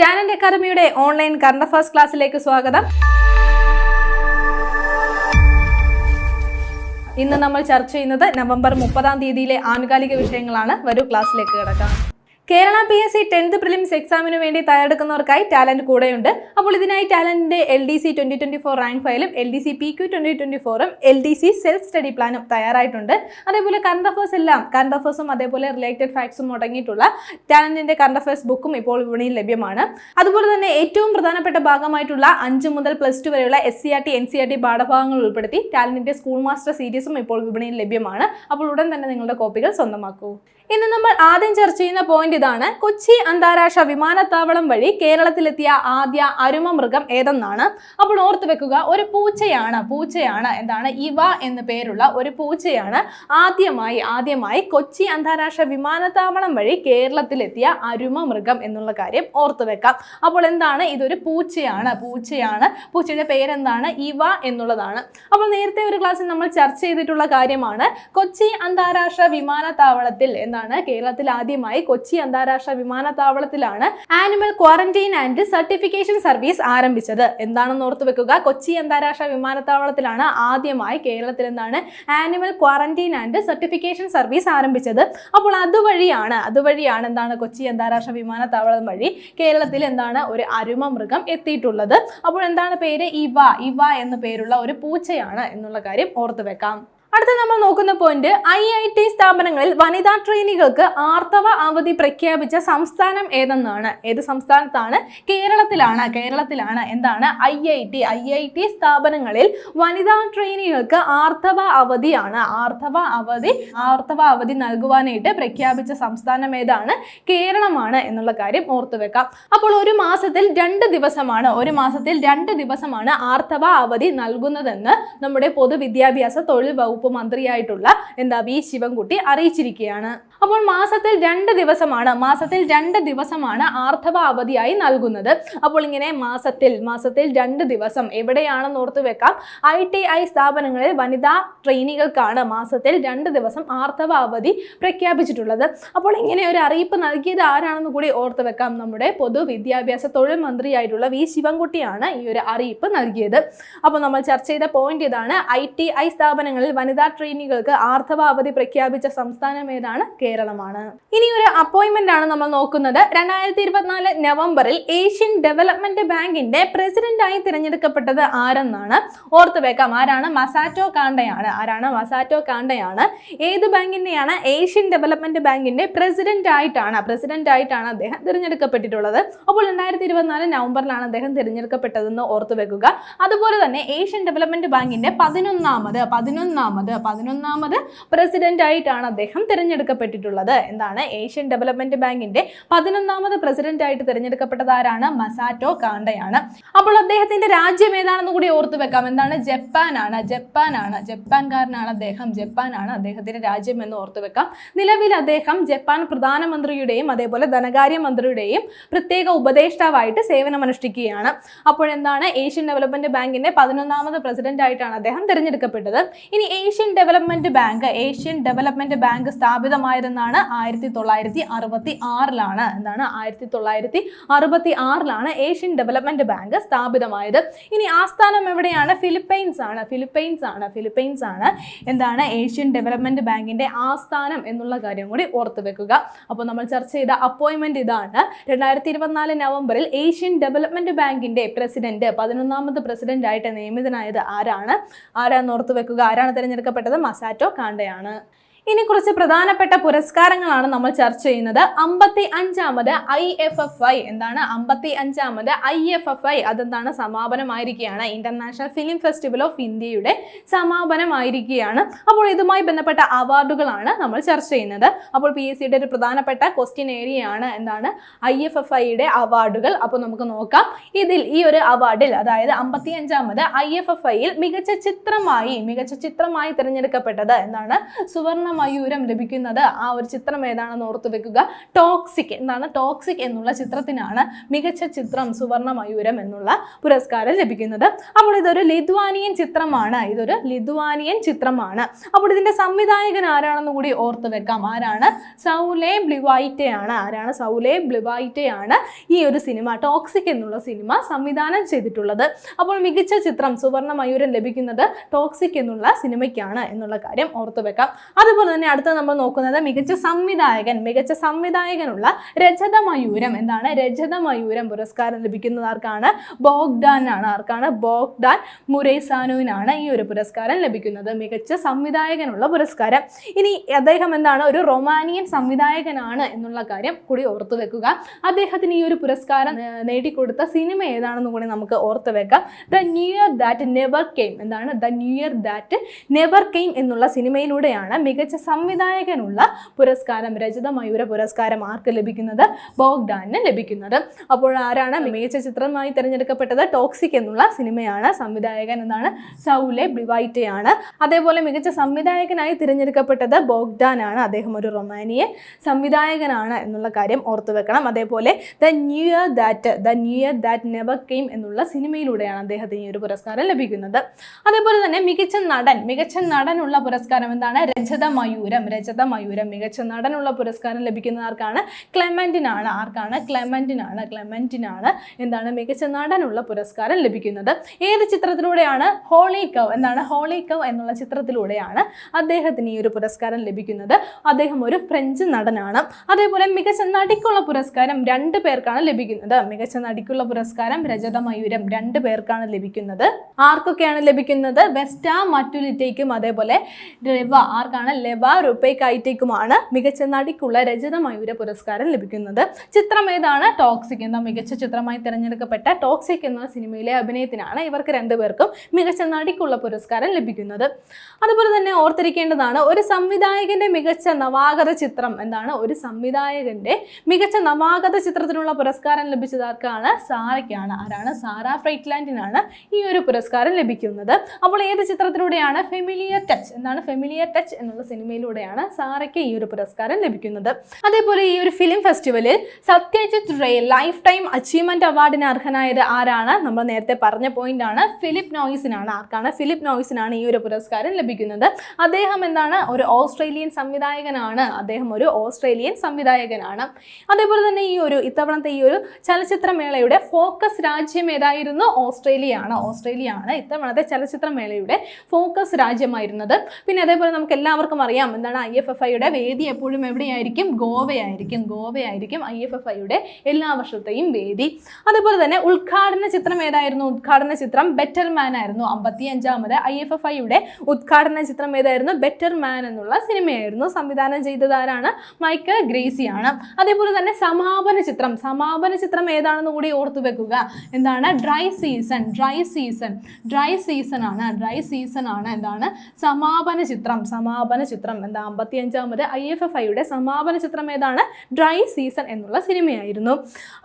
Talent അക്കാദമിയുടെ online current affairs ക്ലാസ്സിലേക്ക് സ്വാഗതം. ഇന്ന് നമ്മൾ ചർച്ച ചെയ്യുന്നത് നവംബർ മുപ്പതാം തീയതിയിലെ ആനുകാലിക വിഷയങ്ങളാണ്. വരൂ ക്ലാസ്സിലേക്ക് കിടക്കാം. Kerala P S C tenth prelims എക്സാമിന് വേണ്ടി തയ്യാറെടുക്കുന്നവർക്കായി ടാലന്റ് കൂടെയുണ്ട്. അപ്പോൾ ഇതിനായി ടാലന്റിന്റെ L D C twenty twenty four rank ഫയലും L D C P Q twenty twenty ഫോറും L D C self study പ്ലാനും തയ്യാറായിട്ടുണ്ട്. അതേപോലെ കറണ്ട് അഫേഴ്സ് എല്ലാം കറണ്ട് അഫേഴ്സും അതേപോലെ റിലേറ്റഡ് ഫാക്ട്സും മുടങ്ങിയിട്ടുള്ള ടാലന്റിന്റെ കറണ്ട് അഫേഴ്സ് ബുക്കും ഇപ്പോൾ വിപണിയിൽ ലഭ്യമാണ്. അതുപോലെ തന്നെ ഏറ്റവും പ്രധാനപ്പെട്ട ഭാഗമായിട്ടുള്ള അഞ്ച് മുതൽ പ്ലസ് ടു വരെയുള്ള S C R T N C R T പാഠഭാഗങ്ങൾ ഉൾപ്പെടുത്തി ടാലന്റിന്റെ സ്കൂൾ മാസ്റ്റർ സീരീസും ഇപ്പോൾ വിപണിയിൽ ലഭ്യമാണ്. അപ്പോൾ ഉടൻ തന്നെ നിങ്ങളുടെ കോപ്പികൾ സ്വന്തമാക്കൂ. ഇന്ന് നമ്മൾ ആദ്യം ചർച്ച ചെയ്യുന്ന പോയിന്റ് ഇതാണ്. കൊച്ചി അന്താരാഷ്ട്ര വിമാനത്താവളം വഴി കേരളത്തിലെത്തിയ ആദ്യ അരുമ മൃഗം ഏതെന്നാണ്? അപ്പോൾ ഓർത്ത് വെക്കുക ഒരു പൂച്ചയാണ് പൂച്ചയാണ് എന്താണ്? ഇവ എന്ന് പേരുള്ള ഒരു പൂച്ചയാണ് ആദ്യമായി ആദ്യമായി കൊച്ചി അന്താരാഷ്ട്ര വിമാനത്താവളം വഴി കേരളത്തിലെത്തിയ അരുമ മൃഗം എന്നുള്ള കാര്യം ഓർത്ത് വെക്കാം. അപ്പോൾ എന്താണ്? ഇതൊരു പൂച്ചയാണ് പൂച്ചയാണ്. പൂച്ചയുടെ പേരെന്താണ്? ഇവ എന്നുള്ളതാണ്. അപ്പോൾ നേരത്തെ ഒരു ക്ലാസ്സിൽ നമ്മൾ ചർച്ച ചെയ്തിട്ടുള്ള കാര്യമാണ് കൊച്ചി അന്താരാഷ്ട്ര വിമാനത്താവളത്തിൽ എന്താണ് കേരളത്തിൽ ആദ്യമായി കൊച്ചി അന്താരാഷ്ട്ര വിമാനത്താവളത്തിലാണ് animal quarantine and certification service ആരംഭിച്ചത്. എന്താണെന്ന് ഓർത്തു വെക്കുക? കൊച്ചി അന്താരാഷ്ട്ര വിമാനത്താവളത്തിലാണ് ആദ്യമായി കേരളത്തിൽ എന്താണ് animal quarantine and certification service ആരംഭിച്ചത്. അപ്പോൾ അതുവഴിയാണ് അതുവഴിയാണ് എന്താണ് കൊച്ചി അന്താരാഷ്ട്ര വിമാനത്താവളം വഴി കേരളത്തിൽ എന്താണ് ഒരു അരുമ മൃഗം എത്തിയിട്ടുള്ളത്. അപ്പോൾ എന്താണ് പേര്? ഇവ. ഇവ എന്ന പേരുള്ള ഒരു പൂച്ചയാണ് എന്നുള്ള കാര്യം ഓർത്തു വെക്കാം. അടുത്ത നമ്മൾ നോക്കുന്ന പോയിന്റ് ഐ ഐ ടി സ്ഥാപനങ്ങളിൽ വനിതാ ട്രെയിനികൾക്ക് ആർത്തവ അവധി പ്രഖ്യാപിച്ച സംസ്ഥാനം ഏതെന്നാണ്? ഏത് സംസ്ഥാനത്താണ്? കേരളത്തിലാണ്. കേരളത്തിലാണ്. എന്താണ്? I I T I I T സ്ഥാപനങ്ങളിൽ വനിതാ ട്രെയിനികൾക്ക് ആർത്തവ അവധിയാണ്. ആർത്തവ അവധി ആർത്തവ അവധി നൽകുവാനായിട്ട് പ്രഖ്യാപിച്ച സംസ്ഥാനം ഏതാണ്? കേരളമാണ് എന്നുള്ള കാര്യം ഓർത്തു വെക്കാം. അപ്പോൾ ഒരു മാസത്തിൽ രണ്ട് ദിവസമാണ്. ഒരു മാസത്തിൽ രണ്ട് ദിവസമാണ് ആർത്തവ അവധി നൽകുന്നതെന്ന് നമ്മുടെ പൊതുവിദ്യാഭ്യാസ തൊഴിൽ വകുപ്പ് മന്ത്രിയായിട്ടുള്ള എന്താ വി ശിവൻകുട്ടി അറിയിച്ചിരിക്കുകയാണ്. അപ്പോൾ മാസത്തിൽ രണ്ട് ദിവസമാണ് മാസത്തിൽ രണ്ട് ദിവസമാണ് ആർത്തവ അവധിയായി നൽകുന്നത്. അപ്പോൾ ഇങ്ങനെ മാസത്തിൽ മാസത്തിൽ രണ്ട് ദിവസം എവിടെയാണെന്ന് ഓർത്തു വെക്കാം. ഐ ടി ഐ സ്ഥാപനങ്ങളിൽ വനിതാ ട്രെയിനികൾക്കാണ് മാസത്തിൽ രണ്ട് ദിവസം ആർത്തവ അവധി പ്രഖ്യാപിച്ചിട്ടുള്ളത്. അപ്പോൾ ഇങ്ങനെ ഒരു അറിയിപ്പ് നൽകിയത് ആരാണെന്ന് കൂടി ഓർത്തു വെക്കാം. നമ്മുടെ പൊതുവിദ്യാഭ്യാസ തൊഴിൽ മന്ത്രിയായിട്ടുള്ള വി ശിവൻകുട്ടിയാണ് ഈ ഒരു അറിയിപ്പ് നൽകിയത്. അപ്പോൾ നമ്മൾ ചർച്ച ചെയ്ത പോയിന്റ് ഇതാണ്. ഐ ടി ഐ സ്ഥാപനങ്ങളിൽ വനിതാ ട്രെയിനികൾക്ക് ആർത്തവ അവധി പ്രഖ്യാപിച്ച സംസ്ഥാനം ഏതാണ്? കേരളമാണ്. ഇനി ഒരു അപ്പോയിന്റ്മെന്റ് ആണ് നമ്മൾ നോക്കുന്നത്. രണ്ടായിരത്തി ഇരുപത്തിനാല് നവംബറിൽ ഏഷ്യൻ ഡെവലപ്മെന്റ് ബാങ്കിന്റെ പ്രസിഡന്റായി തിരഞ്ഞെടുക്കപ്പെട്ടത് ആരെന്നാണ്? ഓർത്തു വെക്കാം. ആരാണ്? മസാറ്റോ കാണ്ടയാണ്. ആരാണ്? മസാറ്റോ കാണ്ടയാണ്. ഏത് ബാങ്കിന്റെയാണ്? ഏഷ്യൻ ഡെവലപ്മെന്റ് ബാങ്കിന്റെ പ്രസിഡന്റ് ആയിട്ടാണ് പ്രസിഡന്റ് ആയിട്ടാണ് അദ്ദേഹം തിരഞ്ഞെടുക്കപ്പെട്ടിട്ടുള്ളത്. അപ്പോൾ രണ്ടായിരത്തി ഇരുപത്തിനാല് നവംബറിലാണ് അദ്ദേഹം തിരഞ്ഞെടുക്കപ്പെട്ടതെന്ന് ഓർത്തു വെക്കുക. അതുപോലെ തന്നെ ഏഷ്യൻ ഡെവലപ്മെന്റ് ബാങ്കിന്റെ പതിനൊന്നാമത് പതിനൊന്നാമത് പതിനൊന്നാമത്. പതിനൊന്നാമത് പ്രസിഡന്റ് ആയിട്ടാണ് അദ്ദേഹം തിരഞ്ഞെടുക്കപ്പെട്ടിട്ടുള്ളത്. എന്താണ്? ഏഷ്യൻ ഡെവലപ്മെന്റ് ബാങ്കിന്റെ പതിനൊന്നാമത് പ്രസിഡന്റ് ആയിട്ട് തിരഞ്ഞെടുക്കപ്പെട്ടത് ആരാണ്? മസാറ്റോ കാണ്ടയാണ് അപ്പോൾ അദ്ദേഹത്തിന്റെ രാജ്യം ഏതാണെന്ന് കൂടി ഓർത്തു വെക്കാം. എന്താണ്? ജപ്പാനാണ് ജപ്പാനാണ് ജപ്പാൻകാരനാണ് അദ്ദേഹം. ജപ്പാനാണ് അദ്ദേഹത്തിന്റെ രാജ്യം എന്ന് ഓർത്തു വെക്കാം. നിലവിൽ അദ്ദേഹം ജപ്പാൻ പ്രധാനമന്ത്രിയുടെയും അതേപോലെ ധനകാര്യ മന്ത്രിയുടെയും പ്രത്യേക ഉപദേഷ്ടാവായിട്ട് സേവനമനുഷ്ഠിക്കുകയാണ്. അപ്പോൾ എന്താണ് ഏഷ്യൻ ഡെവലപ്മെന്റ് ബാങ്കിന്റെ പതിനൊന്നാമത് പ്രസിഡന്റ് ആയിട്ടാണ് അദ്ദേഹം തിരഞ്ഞെടുക്കപ്പെട്ടത്. ഇനി Asian development bank Asian development bank സ്ഥാപിതമായതെന്നാണ് ആയിരത്തി തൊള്ളായിരത്തി അറുപത്തി ആറിലാണ് എന്താണ്? ആയിരത്തി തൊള്ളായിരത്തി അറുപത്തി ആറിലാണ് ഏഷ്യൻ ഡെവലപ്മെന്റ് ബാങ്ക് സ്ഥാപിതമായത്. ഇനി ആസ്ഥാനം എവിടെയാണ്? ഫിലിപ്പൈൻസ് ആണ്. ഫിലിപ്പൈൻസ് ആണ്. ഫിലിപ്പൈൻസ് ആണ്. എന്താണ്? ഏഷ്യൻ ഡെവലപ്മെന്റ് ബാങ്കിന്റെ ആസ്ഥാനം എന്നുള്ള കാര്യം കൂടി ഓർത്തു വെക്കുക. അപ്പോൾ നമ്മൾ ചർച്ച ചെയ്ത അപ്പോയിൻമെന്റ് ഇതാണ്. രണ്ടായിരത്തി ഇരുപത്തിനാല് നവംബറിൽ ഏഷ്യൻ ഡെവലപ്മെന്റ് ബാങ്കിന്റെ പ്രസിഡന്റ് പതിനൊന്നാമത് പ്രസിഡന്റ് ആയിട്ട് നിയമിതനായത് ആരാണ്? ആരാന്ന് ഓർത്തു വെക്കുക. ആരാണ് തിരഞ്ഞെടുക്കപ്പെട്ടത് മസാറ്റോ കാണ്ടയാണ്. ഇനി കുറച്ച് പ്രധാനപ്പെട്ട പുരസ്കാരങ്ങളാണ് നമ്മൾ ചർച്ച ചെയ്യുന്നത്. അമ്പത്തി അഞ്ചാമത് ഐ എഫ് എഫ് ഐ. എന്താണ്? അമ്പത്തി അഞ്ചാമത് ഐ എഫ് എഫ് ഐ. അതെന്താണ്? സമാപനമായിരിക്കുകയാണ്. ഇന്റർനാഷണൽ ഫിലിം ഫെസ്റ്റിവൽ ഓഫ് ഇന്ത്യയുടെ സമാപനമായിരിക്കുകയാണ്. അപ്പോൾ ഇതുമായി ബന്ധപ്പെട്ട അവാർഡുകളാണ് നമ്മൾ ചർച്ച ചെയ്യുന്നത്. അപ്പോൾ പി എസ് സിയുടെ ഒരു പ്രധാനപ്പെട്ട ക്വസ്റ്റ്യൻ ഏരിയയാണ് എന്താണ്? ഐ എഫ് എഫ് ഐയുടെ അവാർഡുകൾ. അപ്പോൾ നമുക്ക് നോക്കാം. ഇതിൽ ഈ ഒരു അവാർഡിൽ അതായത് അമ്പത്തി അഞ്ചാമത് ഐ എഫ് എഫ് ഐയിൽ മികച്ച ചിത്രമായി മികച്ച ചിത്രമായി തിരഞ്ഞെടുക്കപ്പെട്ടത് എന്താണ്? സുവർണ മയൂരം ലഭിക്കുന്നത് ആ ഒരു ചിത്രം ഏതാണെന്ന് ഓർത്തു വെക്കുക. ടോക്സിക് എന്താണ് ടോക്സിക് എന്നുള്ള ചിത്രത്തിനാണ് മികച്ച ചിത്രം സുവർണ മയൂരം എന്നുള്ള പുരസ്കാരം ലഭിക്കുന്നത്. അപ്പോൾ ഇതൊരു ലിത്വാനിയൻ ചിത്രമാണ്. ഇതൊരു ലിത്വാനിയൻ ചിത്രമാണ്. അപ്പോൾ ഇതിന്റെ സംവിധായകൻ ആരാണെന്ന് കൂടി ഓർത്തു വെക്കാം. ആരാണ്? സൗലെ ബ്ലിവൈറ്റെ ആണ് ആരാണ് സൗലെ ബ്ലിവൈറ്റെ ആണ് ഈ ഒരു സിനിമ ടോക്സിക് എന്നുള്ള സിനിമ സംവിധാനം ചെയ്തിട്ടുള്ളത്. അപ്പോൾ മികച്ച ചിത്രം സുവർണ മയൂരം ലഭിക്കുന്നത് ടോക്സിക് എന്നുള്ള സിനിമയ്ക്കാണ് എന്നുള്ള കാര്യം ഓർത്തു വെക്കാം. അതുപോലെ തന്നെ അടുത്ത നമ്മൾ നോക്കുന്നത് മികച്ച സംവിധായകൻ മികച്ച സംവിധായകനുള്ള രജത മയൂരം എന്താണ്? രജത മയൂരം പുരസ്കാരം ലഭിക്കുന്നത് ആർക്കാണ്? ബോഗ്ഡാൻ ആണ്. ആർക്കാണ്? ബോഗ്ഡാൻ മുരൈസാനുവിനാണ് ഈ ഒരു പുരസ്കാരം ലഭിക്കുന്നത്. മികച്ച സംവിധായകനുള്ള പുരസ്കാരം. ഇനി അദ്ദേഹം എന്താണ്? ഒരു റൊമാനിയൻ സംവിധായകനാണ് എന്നുള്ള കാര്യം കൂടി ഓർത്തു വെക്കുക. അദ്ദേഹത്തിന് ഈ ഒരു പുരസ്കാരം നേടിക്കൊടുത്ത സിനിമ ഏതാണെന്ന് കൂടി നമുക്ക് ഓർത്തു വെക്കാം. The new year that never came. എന്താണ്? The new year that never came എന്നുള്ള സിനിമയിലൂടെയാണ് മികച്ച സംവിധായകനുള്ള പുരസ്കാരം രജത മയൂര പുരസ്കാരം ആർക്ക് ലഭിക്കുന്നത്? ബോഗ്ഡാനിന് ലഭിക്കുന്നത്. അപ്പോൾ ആരാണ് മികച്ച ചിത്രമായി തിരഞ്ഞെടുക്കപ്പെട്ടത്? ടോക്സിക് എന്നുള്ള സിനിമയാണ് സംവിധായകൻ എന്നാണ് സൗലെ ബ്ലിവൈറ്റയാണ്. അതേപോലെ മികച്ച സംവിധായകനായി തിരഞ്ഞെടുക്കപ്പെട്ടത് ബോഗ്ഡാൻ ആണ് അദ്ദേഹം ഒരു റൊമാനിയൻ സംവിധായകനാണ് എന്നുള്ള കാര്യം ഓർത്തു വെക്കണം. അതേപോലെ the new year that the new year that never came എന്നുള്ള സിനിമയിലൂടെയാണ് അദ്ദേഹത്തിന് ഈ ഒരു പുരസ്കാരം ലഭിക്കുന്നത്. അതേപോലെ തന്നെ മികച്ച നടൻ മികച്ച നടനുള്ള പുരസ്കാരം എന്താണ്? രജത മയൂരം രജത മയൂരം മികച്ച നടനുള്ള പുരസ്കാരം ലഭിക്കുന്ന ആർക്കാണ്? ക്ലെമന്റിനാണ്. ആർക്കാണ്? ക്ലെമന്റിനാണ്. ക്ലെമന്റിനാണ് എന്താണ്? മികച്ച നടനുള്ള പുരസ്കാരം ലഭിക്കുന്നത്. ഏത് ചിത്രത്തിലൂടെയാണ്? ഹോളി കവ് എന്താണ്? ഹോളി കവ് എന്നുള്ള ചിത്രത്തിലൂടെയാണ് അദ്ദേഹത്തിന് ഈ ഒരു പുരസ്കാരം ലഭിക്കുന്നത്. അദ്ദേഹം ഒരു ഫ്രഞ്ച് നടനാണ്. അതേപോലെ മികച്ച നടിക്കുള്ള പുരസ്കാരം രണ്ട് പേർക്കാണ് ലഭിക്കുന്നത്. മികച്ച നടിക്കുള്ള പുരസ്കാരം രജത മയൂരം രണ്ട് പേർക്കാണ് ലഭിക്കുന്നത്. ആർക്കൊക്കെയാണ് ലഭിക്കുന്നത്? വെസ്റ്റ മറ്റുലിറ്റയ്ക്കും അതേപോലെ രവ ആർക്കാണ് ലെവ റുപ്പൈക്കൈറ്റയ്ക്കുമാണ് മികച്ച നടിക്കുള്ള രജത മയൂര പുരസ്കാരം ലഭിക്കുന്നത്. ചിത്രം ഏതാണ്? ടോക്സിക് എന്ന മികച്ച ചിത്രമായി തിരഞ്ഞെടുക്കപ്പെട്ട ടോക്സിക് എന്ന സിനിമയിലെ അഭിനയത്തിനാണ് ഇവർക്ക് രണ്ടുപേർക്കും മികച്ച നടിക്കുള്ള പുരസ്കാരം ലഭിക്കുന്നത്. അതുപോലെ തന്നെ ഓർത്തിരിക്കേണ്ടതാണ് ഒരു സംവിധായകന്റെ മികച്ച നവാഗത ചിത്രം എന്താണ്? ഒരു സംവിധായകന്റെ മികച്ച നവാഗത ചിത്രത്തിനുള്ള പുരസ്കാരം ലഭിച്ചത് ആർക്കാണ്? സാറയ്ക്കാണ്. ആരാണ്? സാറ ഫ്രൈറ്റ്ലാൻഡിനാണ് ഈ ഒരു പുരസ്കാരം ലഭിക്കുന്നത്. അപ്പോൾ ഏത് ചിത്രത്തിലൂടെയാണ് ഫെമിലിയർ ടച്ച് എന്താണ് ഫെമിലിയർ ടച്ച് എന്നുള്ള സിനിമയിലൂടെയാണ് സാറയ്ക്ക് ഈ ഒരു പുരസ്കാരം ലഭിക്കുന്നത്. അതേപോലെ ഈ ഒരു ഫിലിം ഫെസ്റ്റിവലിൽ Satyajit Ray life time achievement അവാർഡിന് അർഹനായത് ആരാണ്? നമ്മൾ നേരത്തെ പറഞ്ഞ പോയിന്റ് ആണ്. ഫിലിപ്പ് നോയിസിനാണ് ആർക്കാണ്? ഫിലിപ്പ് നോയിസിനാണ് ഈ ഒരു പുരസ്കാരം ലഭിക്കുന്നത്. അദ്ദേഹം എന്താണ്? ഒരു ഓസ്ട്രേലിയൻ സംവിധായകനാണ്. അദ്ദേഹം ഒരു ഓസ്ട്രേലിയൻ സംവിധായകനാണ്. അതേപോലെ തന്നെ ഈ ഒരു ഇത്തവണത്തെ ഈ ഒരു ചലച്ചിത്രമേളയുടെ ഫോക്കസ് രാജ്യം ഏതായിരുന്നു? ഓസ്ട്രേലിയ ആണ് ഓസ്ട്രേലിയ ആണ് ഇത്തവണത്തെ ചലച്ചിത്രമേളയുടെ ഫോക്കസ് രാജ്യമായിരുന്നത്. പിന്നെ അതേപോലെ നമുക്ക് എല്ലാവർക്കും അറിയാം. എന്താണ് ഐ എഫ് എഫ് ഐയുടെ വേദി എപ്പോഴും എവിടെയായിരിക്കും? ഗോവയായിരിക്കും. ഗോവയായിരിക്കും ഐ എഫ് എഫ് ഐയുടെ എല്ലാ വർഷത്തെയും വേദി. അതുപോലെ തന്നെ ഉദ്ഘാടന ചിത്രം ഏതായിരുന്നു? ഉദ്ഘാടന ചിത്രം ബെറ്റർ മാൻ ആയിരുന്നു. അമ്പത്തി അഞ്ചാമത് ഐ എഫ് എഫ് ഐയുടെ ഉദ്ഘാടന ചിത്രം ഏതായിരുന്നു? ബെറ്റർ മാൻ എന്നുള്ള സിനിമയായിരുന്നു. സംവിധാനം ചെയ്തതാരാണ് മൈക്കൽ ഗ്രേസിയാണ് അതേപോലെ തന്നെ സമാപന ചിത്രം. സമാപന ചിത്രം ഏതാണെന്ന് കൂടി ഓർത്തു വെക്കുക. എന്താണ്? Dry season dry season dry season ആണ്. ഡ്രൈ സീസൺ ആണ്. എന്താണ്? സമാപന ചിത്രം. സമാപന ചിത്രം. എന്താ അമ്പത്തി അഞ്ചാമത് ഐ എഫ് എഫ് ഐയുടെ സമാപന ചിത്രം ഏതാണ്? ഡ്രൈ സീസൺ എന്നുള്ള സിനിമയായിരുന്നു.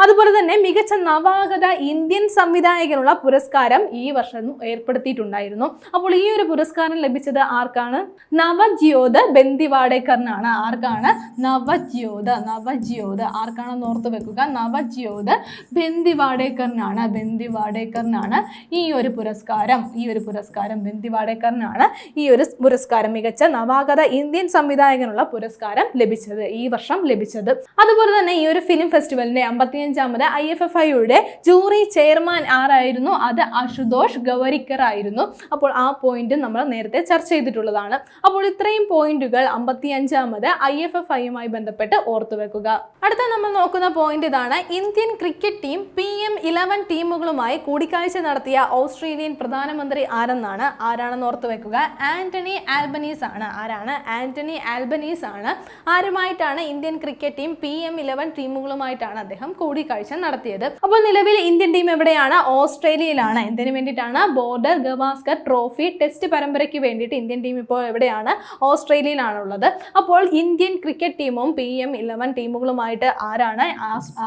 അതുപോലെ തന്നെ മികച്ച നവാഗത ഇന്ത്യൻ സംവിധായകനുള്ള പുരസ്കാരം ഈ വർഷം ഏർപ്പെടുത്തിയിട്ടുണ്ടായിരുന്നു. അപ്പോൾ ഈ ഒരു പുരസ്കാരം ലഭിച്ചത് ആർക്കാണ്? നവജ്യോത് ബന്ദിവാടേക്കറിനാണ് ആർക്കാണ്? നവജ്യോത് നവജ്യോത്. ആർക്കാണെന്ന് ഓർത്ത് വെക്കുക? നവജ്യോത് ബന്ദിവാടേക്കറിനാണ് ബന്ദിവാടേക്കറിനാണ് ഈ ഒരു പുരസ്കാരം. ഈ ഒരു പുരസ്കാരം ബന്ദിവാടേക്കറിനാണ് ഈ ഒരു പുരസ്കാരം. മികച്ച നവാഗത ഇന്ത്യൻ സംവിധായകനുള്ള പുരസ്കാരം ലഭിച്ചത് ഈ വർഷം ലഭിച്ചത്. അതുപോലെ തന്നെ ഈ ഒരു ഫിലിം ഫെസ്റ്റിവലിന്റെ അമ്പത്തിയഞ്ചാമത് ഐ എഫ് എഫ് ഐയുടെ ജൂറി ചെയർമാൻ ആരായിരുന്നു? അത് അശുതോഷ് ഗവരിക്കർ ആയിരുന്നു. അപ്പോൾ ആ പോയിന്റ് നമ്മൾ നേരത്തെ ചർച്ച ചെയ്തിട്ടുള്ളതാണ്. അപ്പോൾ ഇത്രയും പോയിന്റുകൾ അമ്പത്തി അഞ്ചാമത് ഐ എഫ് എഫ് ഐയുമായി ബന്ധപ്പെട്ട് ഓർത്തുവെക്കുക അടുത്ത നമ്മൾ നോക്കുന്ന പോയിന്റ് ഇതാണ് Indian cricket team P M eleven ടീമുകളുമായി കൂടിക്കാഴ്ച നടത്തിയ ഓസ്ട്രേലിയൻ പ്രധാനമന്ത്രി ആരെന്നാണ്? ആരാണെന്ന് ഓർത്തുവെക്കുക ആന്റണി ആൽബനീസ് ആണ് ആരാണ്? ആന്റണി ആൽബനീസ് ആണ് ആരുമായിട്ടാണ് Indian cricket team P M eleven ടീമുകളുമായിട്ടാണ് അദ്ദേഹം കൂടിക്കാഴ്ച നടത്തിയത്. അപ്പോൾ നിലവിൽ ഇന്ത്യൻ ടീം എവിടെയാണ്? ഓസ്ട്രേലിയയിലാണ്. എന്തിനു വേണ്ടിയിട്ടാണ്? ബോർഡർ ഗവാസ്കർ ട്രോഫി ടെസ്റ്റ് പരമ്പരയ്ക്ക് വേണ്ടിയിട്ട് ഇന്ത്യൻ ടീം ഇപ്പോൾ എവിടെയാണ്? ഓസ്ട്രേലിയയിലാണുള്ളത്. അപ്പോൾ ഇന്ത്യൻ ക്രിക്കറ്റ് ടീമും പി എം ഇലവൻ ടീമുകളുമായിട്ട് ആരാണ്?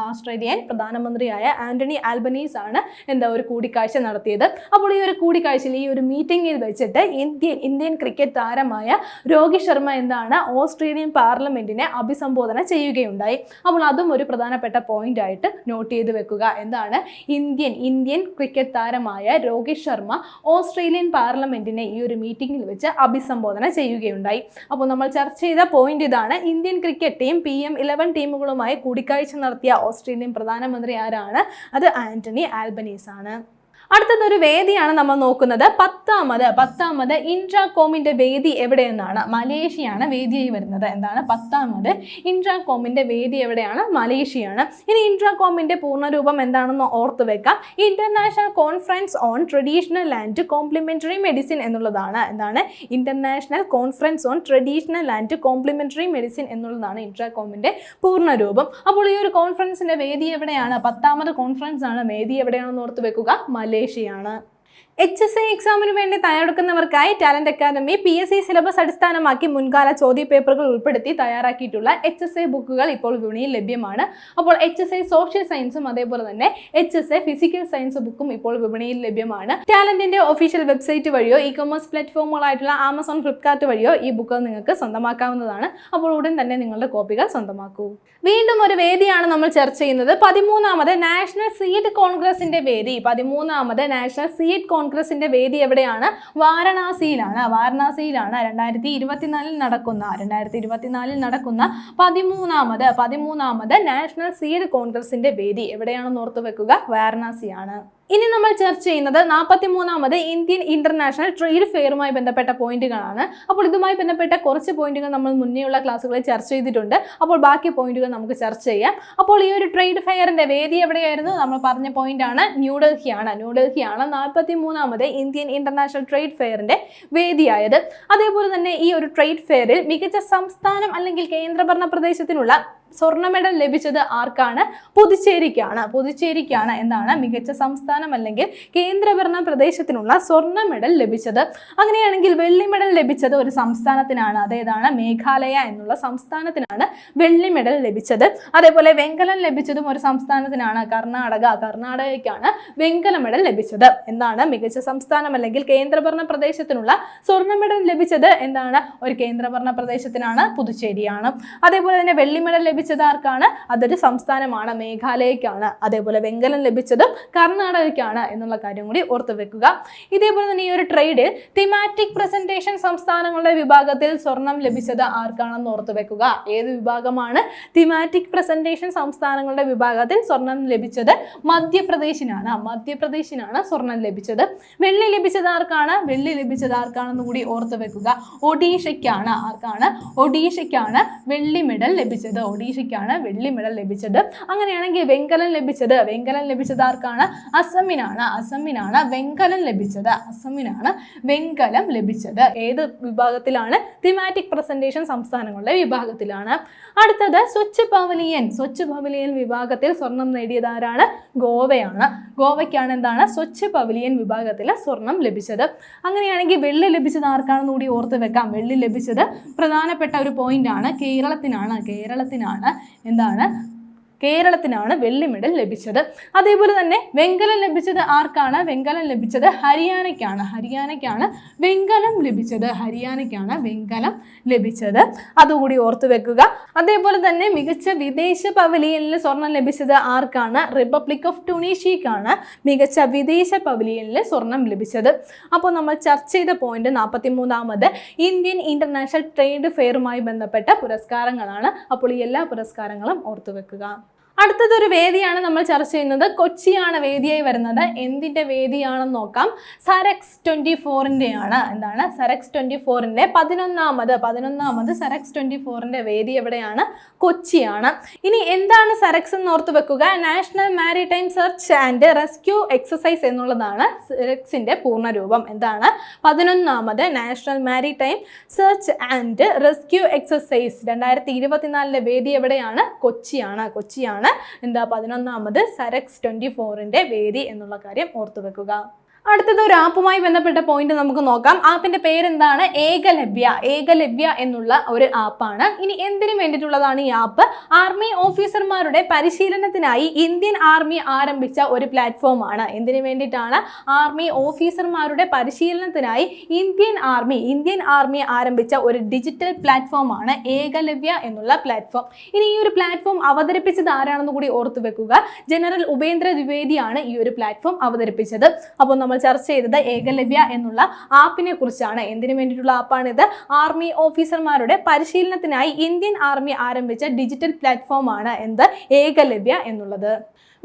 ഓസ്ട്രേലിയൻ പ്രധാനമന്ത്രിയായ ആന്റണി ആൽബനീസ് ആണ് എന്താ ഒരു കൂടിക്കാഴ്ച നടത്തിയത്. അപ്പോൾ ഈ ഒരു കൂടിക്കാഴ്ചയിൽ ഈ ഒരു മീറ്റിംഗിൽ വെച്ചിട്ട് ഇന്ത്യൻ ഇന്ത്യൻ ക്രിക്കറ്റ് താരമായ രോഹിത് ശർമ്മ എന്താണ് ഓസ്ട്രേലിയൻ പാർലമെന്റിനെ അഭിസംബോധന ചെയ്യുകയുണ്ടായി. അപ്പോൾ അതും ഒരു പ്രധാനപ്പെട്ട പോയിന്റ് ആയിട്ട് നോട്ട് ചെയ്ത് വെക്കുക. എന്താണ്? ഇന്ത്യൻ ഇന്ത്യൻ ക്രിക്കറ്റ് താരമായ രോഹിത് ശർമ്മ ഓസ്ട്രേലിയൻ പാർലമെന്റിനെ ഈ ഒരു മീറ്റിംഗിൽ വെച്ച് അഭിസംബോധന ചെയ്യുകയുണ്ടായി. അപ്പോൾ നമ്മൾ ചർച്ച ചെയ്ത പോയിന്റ് ഇതാണ്. Indian cricket team P M eleven ടീമുകളുമായി കൂടിക്കാഴ്ച നടത്തിയ ഓസ്ട്രേലിയൻ പ്രധാനമന്ത്രി ആരാണ്? അത് ആന്റണി ആൽബനീസ് ആണ് അടുത്തതൊരു വേദിയാണ് നമ്മൾ നോക്കുന്നത്. പത്താമത് പത്താമത് ഇൻട്രാകോമിന്റെ വേദി എവിടെയെന്നാണ്? മലേഷ്യയാണ് വേദിയായി വരുന്നത്. എന്താണ്? പത്താമത് ഇൻട്രാകോമിന്റെ വേദി എവിടെയാണ്? മലേഷ്യയാണ്. ഇനി ഇൻട്രാകോമിന്റെ പൂർണരൂപം എന്താണെന്ന് ഓർത്ത് വെക്കാം. International conference on traditional and complementary medicine എന്നുള്ളതാണ്. എന്താണ്? International conference on traditional and complementary medicine എന്നുള്ളതാണ് ഇൻട്രാകോമിന്റെ പൂർണരൂപം. അപ്പോൾ ഈ ഒരു കോൺഫറൻസിന്റെ വേദി എവിടെയാണ്? പത്താമത് കോൺഫറൻസ് ആണ്. വേദി എവിടെയാണെന്ന് ഓർത്ത് വെക്കുക. മലേഷ്യയാണ് എച്ച് എസ് ഐ എക്സാമിന് വേണ്ടി തയ്യാറെടുക്കുന്നവർക്കായി talent academy P S C syllabus അടിസ്ഥാനമാക്കി മുൻകാല ചോദ്യ പേപ്പറുകൾ ഉൾപ്പെടുത്തി തയ്യാറാക്കിയിട്ടുള്ള എച്ച് എസ് ഐ ബുക്കുകൾ ഇപ്പോൾ വിപണിയിൽ ലഭ്യമാണ്. അപ്പോൾ എച്ച് എസ് ഐ സോഷ്യൽ സയൻസും അതേപോലെ തന്നെ H S I physical science ബുക്കും ഇപ്പോൾ വിപണിയിൽ ലഭ്യമാണ്. ടാലന്റിന്റെ ഒഫീഷ്യൽ വെബ്സൈറ്റ് വഴിയോ ഇ കൊമേഴ്സ് പ്ലാറ്റ്ഫോമുകളായിട്ടുള്ള ആമസോൺ ഫ്ലിപ്കാർട്ട് വഴിയോ ഈ ബുക്കുകൾ നിങ്ങൾക്ക് സ്വന്തമാക്കാവുന്നതാണ്. അപ്പോൾ ഉടൻ തന്നെ നിങ്ങളുടെ കോപ്പികൾ സ്വന്തമാക്കൂ. വീണ്ടും ഒരു വേദിയാണ് നമ്മൾ ചർച്ച ചെയ്യുന്നത്. പതിമൂന്നാമത് നാഷണൽ സീറ്റ് കോൺഗ്രസിന്റെ വേദി. പതിമൂന്നാമത് നാഷണൽ സീഡ് കോൺഗ്രസിന്റെ വേദി എവിടെയാണ്? വാരണാസിയിലാണ്. വാരണാസിയിലാണ് രണ്ടായിരത്തി ഇരുപത്തിനാലിൽ നടക്കുന്ന രണ്ടായിരത്തി ഇരുപത്തിനാലിൽ നടക്കുന്ന പതിമൂന്നാമത് പതിമൂന്നാമത് നാഷണൽ സീഡ് കോൺഗ്രസിന്റെ വേദി എവിടെയാണെന്ന് ഓർത്തു വെക്കുക? വാരണാസിയാണ്. ഇനി നമ്മൾ ചർച്ച ചെയ്യുന്നത് നാൽപ്പത്തി മൂന്നാമത് ഇന്ത്യൻ ഇന്റർനാഷണൽ ട്രേഡ് ഫെയറുമായി ബന്ധപ്പെട്ട പോയിന്റുകളാണ്. അപ്പോൾ ഇതുമായി ബന്ധപ്പെട്ട കുറച്ച് പോയിന്റുകൾ നമ്മൾ മുന്നേയുള്ള ക്ലാസ്സുകളിൽ ചർച്ച ചെയ്തിട്ടുണ്ട്. അപ്പോൾ ബാക്കി പോയിന്റുകൾ നമുക്ക് ചർച്ച ചെയ്യാം. അപ്പോൾ ഈ ഒരു ട്രേഡ് ഫെയറിന്റെ വേദി എവിടെയായിരുന്നു? നമ്മൾ പറഞ്ഞ പോയിന്റ് ആണ് ന്യൂഡൽഹിയാണ് ന്യൂഡൽഹിയാണ് നാൽപ്പത്തി മൂന്നാമത് ഇന്ത്യൻ ഇന്റർനാഷണൽ ട്രേഡ് ഫെയറിന്റെ വേദിയായത്. അതേപോലെ തന്നെ ഈ ഒരു ട്രേഡ് ഫെയറിൽ മികച്ച സംസ്ഥാനം അല്ലെങ്കിൽ കേന്ദ്രഭരണ പ്രദേശത്തിനുള്ള സ്വർണ മെഡൽ ലഭിച്ചത് ആർക്കാണ്? പുതുച്ചേരിക്കാണ്. പുതുച്ചേരിക്കാണ് എന്താണ് മികച്ച സംസ്ഥാനം അല്ലെങ്കിൽ കേന്ദ്രഭരണ പ്രദേശത്തിനുള്ള സ്വർണ മെഡൽ ലഭിച്ചത്. അങ്ങനെയാണെങ്കിൽ വെള്ളി മെഡൽ ലഭിച്ചത് ഒരു സംസ്ഥാനത്തിനാണ്. അതേതാണ്? മേഘാലയ എന്നുള്ള സംസ്ഥാനത്തിനാണ് വെള്ളി മെഡൽ ലഭിച്ചത്. അതേപോലെ വെങ്കലം ലഭിച്ചതും ഒരു സംസ്ഥാനത്തിനാണ്. കർണാടക കർണാടകയ്ക്കാണ് വെങ്കല മെഡൽ ലഭിച്ചത്. എന്താണ്? മികച്ച സംസ്ഥാനം അല്ലെങ്കിൽ കേന്ദ്രഭരണ പ്രദേശത്തിനുള്ള സ്വർണ മെഡൽ ലഭിച്ചത് എന്താണ്? ഒരു കേന്ദ്രഭരണ പ്രദേശത്തിനാണ് പുതുച്ചേരിയാണ്. അതേപോലെ തന്നെ വെള്ളി മെഡൽ ആർക്കാണ് അതൊരു സംസ്ഥാനമാണ് മേഘാലയക്കാണ്. അതേപോലെ വെങ്കലം ലഭിച്ചതും കർണാടകയ്ക്കാണ് എന്നുള്ള കാര്യം കൂടി ഓർത്തു വെക്കുക. ഇതേപോലെ തന്നെ ഈ ഒരു ട്രേഡിൽ തിമാറ്റിക് പ്രസന്റേഷൻ സംസ്ഥാനങ്ങളുടെ വിഭാഗത്തിൽ സ്വർണം ലഭിച്ചത് ആർക്കാണെന്ന് ഓർത്തു വെക്കുക. ഏത് വിഭാഗമാണ്? തിമാറ്റിക് പ്രസന്റേഷൻ സംസ്ഥാനങ്ങളുടെ വിഭാഗത്തിൽ സ്വർണം ലഭിച്ചത് മധ്യപ്രദേശിനാണ്. മധ്യപ്രദേശിനാണ് സ്വർണം ലഭിച്ചത്. വെള്ളി ലഭിച്ചത് ആർക്കാണ്? വെള്ളി ലഭിച്ചത് ആർക്കാണെന്ന് കൂടി ഓർത്തു വെക്കുക. ഒഡീഷയ്ക്കാണ് ആർക്കാണ്? ഒഡീഷയ്ക്കാണ് വെള്ളി മെഡൽ ലഭിച്ചത്. ഒഡീഷയ്ക്കാണ് വെള്ളി മെഡൽ ലഭിച്ചത്. അങ്ങനെയാണെങ്കിൽ വെങ്കലം ലഭിച്ചത്. വെങ്കലം ലഭിച്ചത് ആർക്കാണ്? അസമിനാണ്. അസമിനാണ് വെങ്കലം ലഭിച്ചത്. അസമിനാണ് വെങ്കലം ലഭിച്ചത്. ഏത് വിഭാഗത്തിലാണ്? തിമാറ്റിക് പ്രസന്റേഷൻ സംസ്ഥാനങ്ങളുടെ വിഭാഗത്തിലാണ്. അടുത്തത് സ്വച്ഛ് പവലിയൻ. സ്വച്ഛ് പവലിയൻ വിഭാഗത്തിൽ സ്വർണം നേടിയത് ആരാണ്? ഗോവയാണ്. ഗോവയ്ക്കാണ് എന്താണ്? സ്വച്ഛ് പവലിയൻ വിഭാഗത്തിൽ സ്വർണം ലഭിച്ചത്. അങ്ങനെയാണെങ്കിൽ വെള്ളി ലഭിച്ചത് ആർക്കാണെന്ന് കൂടി ഓർത്ത് വെക്കാം. വെള്ളി ലഭിച്ചത് പ്രധാനപ്പെട്ട ഒരു പോയിന്റ് ആണ്. കേരളത്തിനാണ്. കേരളത്തിനാണ്. എന്താണ്? കേരളത്തിനാണ് വെള്ളി മെഡൽ ലഭിച്ചത്. അതേപോലെ തന്നെ വെങ്കലം ലഭിച്ചത് ആർക്കാണ്? വെങ്കലം ലഭിച്ചത് ഹരിയാനയ്ക്കാണ്. ഹരിയാനയ്ക്കാണ് വെങ്കലം ലഭിച്ചത്. ഹരിയാനയ്ക്കാണ് വെങ്കലം ലഭിച്ചത്. അതുകൂടി ഓർത്തു വെക്കുക. അതേപോലെ തന്നെ മികച്ച വിദേശ പവലിയനിൽ സ്വർണം ലഭിച്ചത് ആർക്കാണ്? റിപ്പബ്ലിക് ഓഫ് ടുണീഷ്യക്കാണ് മികച്ച വിദേശ പവലിയനിൽ സ്വർണം ലഭിച്ചത്. അപ്പോൾ നമ്മൾ ചർച്ച ചെയ്ത പോയിന്റ് നാൽപ്പത്തി മൂന്നാമത് ഇന്ത്യൻ ഇന്റർനാഷണൽ ട്രേഡ് ഫെയറുമായി ബന്ധപ്പെട്ട പുരസ്കാരങ്ങളാണ്. അപ്പോൾ ഈ എല്ലാ പുരസ്കാരങ്ങളും ഓർത്തു വെക്കുക. അടുത്തതൊരു വേദിയാണ് നമ്മൾ ചർച്ച ചെയ്യുന്നത്. കൊച്ചിയാണ് വേദിയായി വരുന്നത്. എന്തിന്റെ വേദിയാണെന്ന് നോക്കാം. സരക്സ് ട്വന്റി ഫോറിന്റെയാണ് എന്താണ്? സരക്സ് ട്വന്റി ഫോറിന്റെ പതിനൊന്നാമത് പതിനൊന്നാമത് സരക്സ് ട്വന്റി ഫോറിന്റെ വേദി എവിടെയാണ്? കൊച്ചിയാണ്. ഇനി എന്താണ് സരക്സ് എന്ന് ഓർത്ത് വെക്കുക? National maritime search and rescue exercise എന്നുള്ളതാണ് സരക്സിന്റെ പൂർണരൂപം. എന്താണ്? പതിനൊന്നാമത് national maritime search and rescue exercise. രണ്ടായിരത്തി ഇരുപത്തിനാലിലെ വേദി എവിടെയാണ്? കൊച്ചിയാണ്. കൊച്ചിയാണ് എന്താ പതിനൊന്നാമത് സരക്സ് ട്വന്റി ഫോറിന്റെ വേദി എന്നുള്ള കാര്യം ഓർത്തു വെക്കുക അടുത്തത് ഒരു ആപ്പുമായി ബന്ധപ്പെട്ട പോയിന്റ് നമുക്ക് നോക്കാം. ആപ്പിന്റെ പേരെന്താണ്? ഏകലവ്യ. ഏകലവ്യ എന്നുള്ള ഒരു ആപ്പാണ്. ഇനി എന്തിനു വേണ്ടിയിട്ടുള്ളതാണ് ഈ ആപ്പ്? ആർമി ഓഫീസർമാരുടെ പരിശീലനത്തിനായി ഇന്ത്യൻ ആർമി ആരംഭിച്ച ഒരു പ്ലാറ്റ്ഫോം ആണ്. എന്തിനു വേണ്ടിയിട്ടാണ്? ആർമി ഓഫീസർമാരുടെ പരിശീലനത്തിനായി ഇന്ത്യൻ ആർമി ഇന്ത്യൻ ആർമി ആരംഭിച്ച ഒരു ഡിജിറ്റൽ പ്ലാറ്റ്ഫോം ആണ് ഏകലവ്യ എന്നുള്ള പ്ലാറ്റ്ഫോം ഇനി ഈ ഒരു പ്ലാറ്റ്ഫോം അവതരിപ്പിച്ചത് ആരാണെന്ന് കൂടി ഓർത്തു വെക്കുക ജനറൽ ഉപേന്ദ്ര ദ്വിവേദിയാണ് ഈ ഒരു പ്ലാറ്റ്ഫോം അവതരിപ്പിച്ചത്. അപ്പോൾ നമ്മൾ ചർച്ച ചെയ്തത് ഏകലവ്യ എന്നുള്ള ആപ്പിനെ കുറിച്ചാണ്. എന്തിനു വേണ്ടിയിട്ടുള്ള ആപ്പാണിത്? ആർമി ഓഫീസർമാരുടെ പരിശീലനത്തിനായി ഇന്ത്യൻ ആർമി ആരംഭിച്ച ഡിജിറ്റൽ പ്ലാറ്റ്ഫോമാണ് എന്ത്? ഏകലവ്യ എന്നുള്ളത്.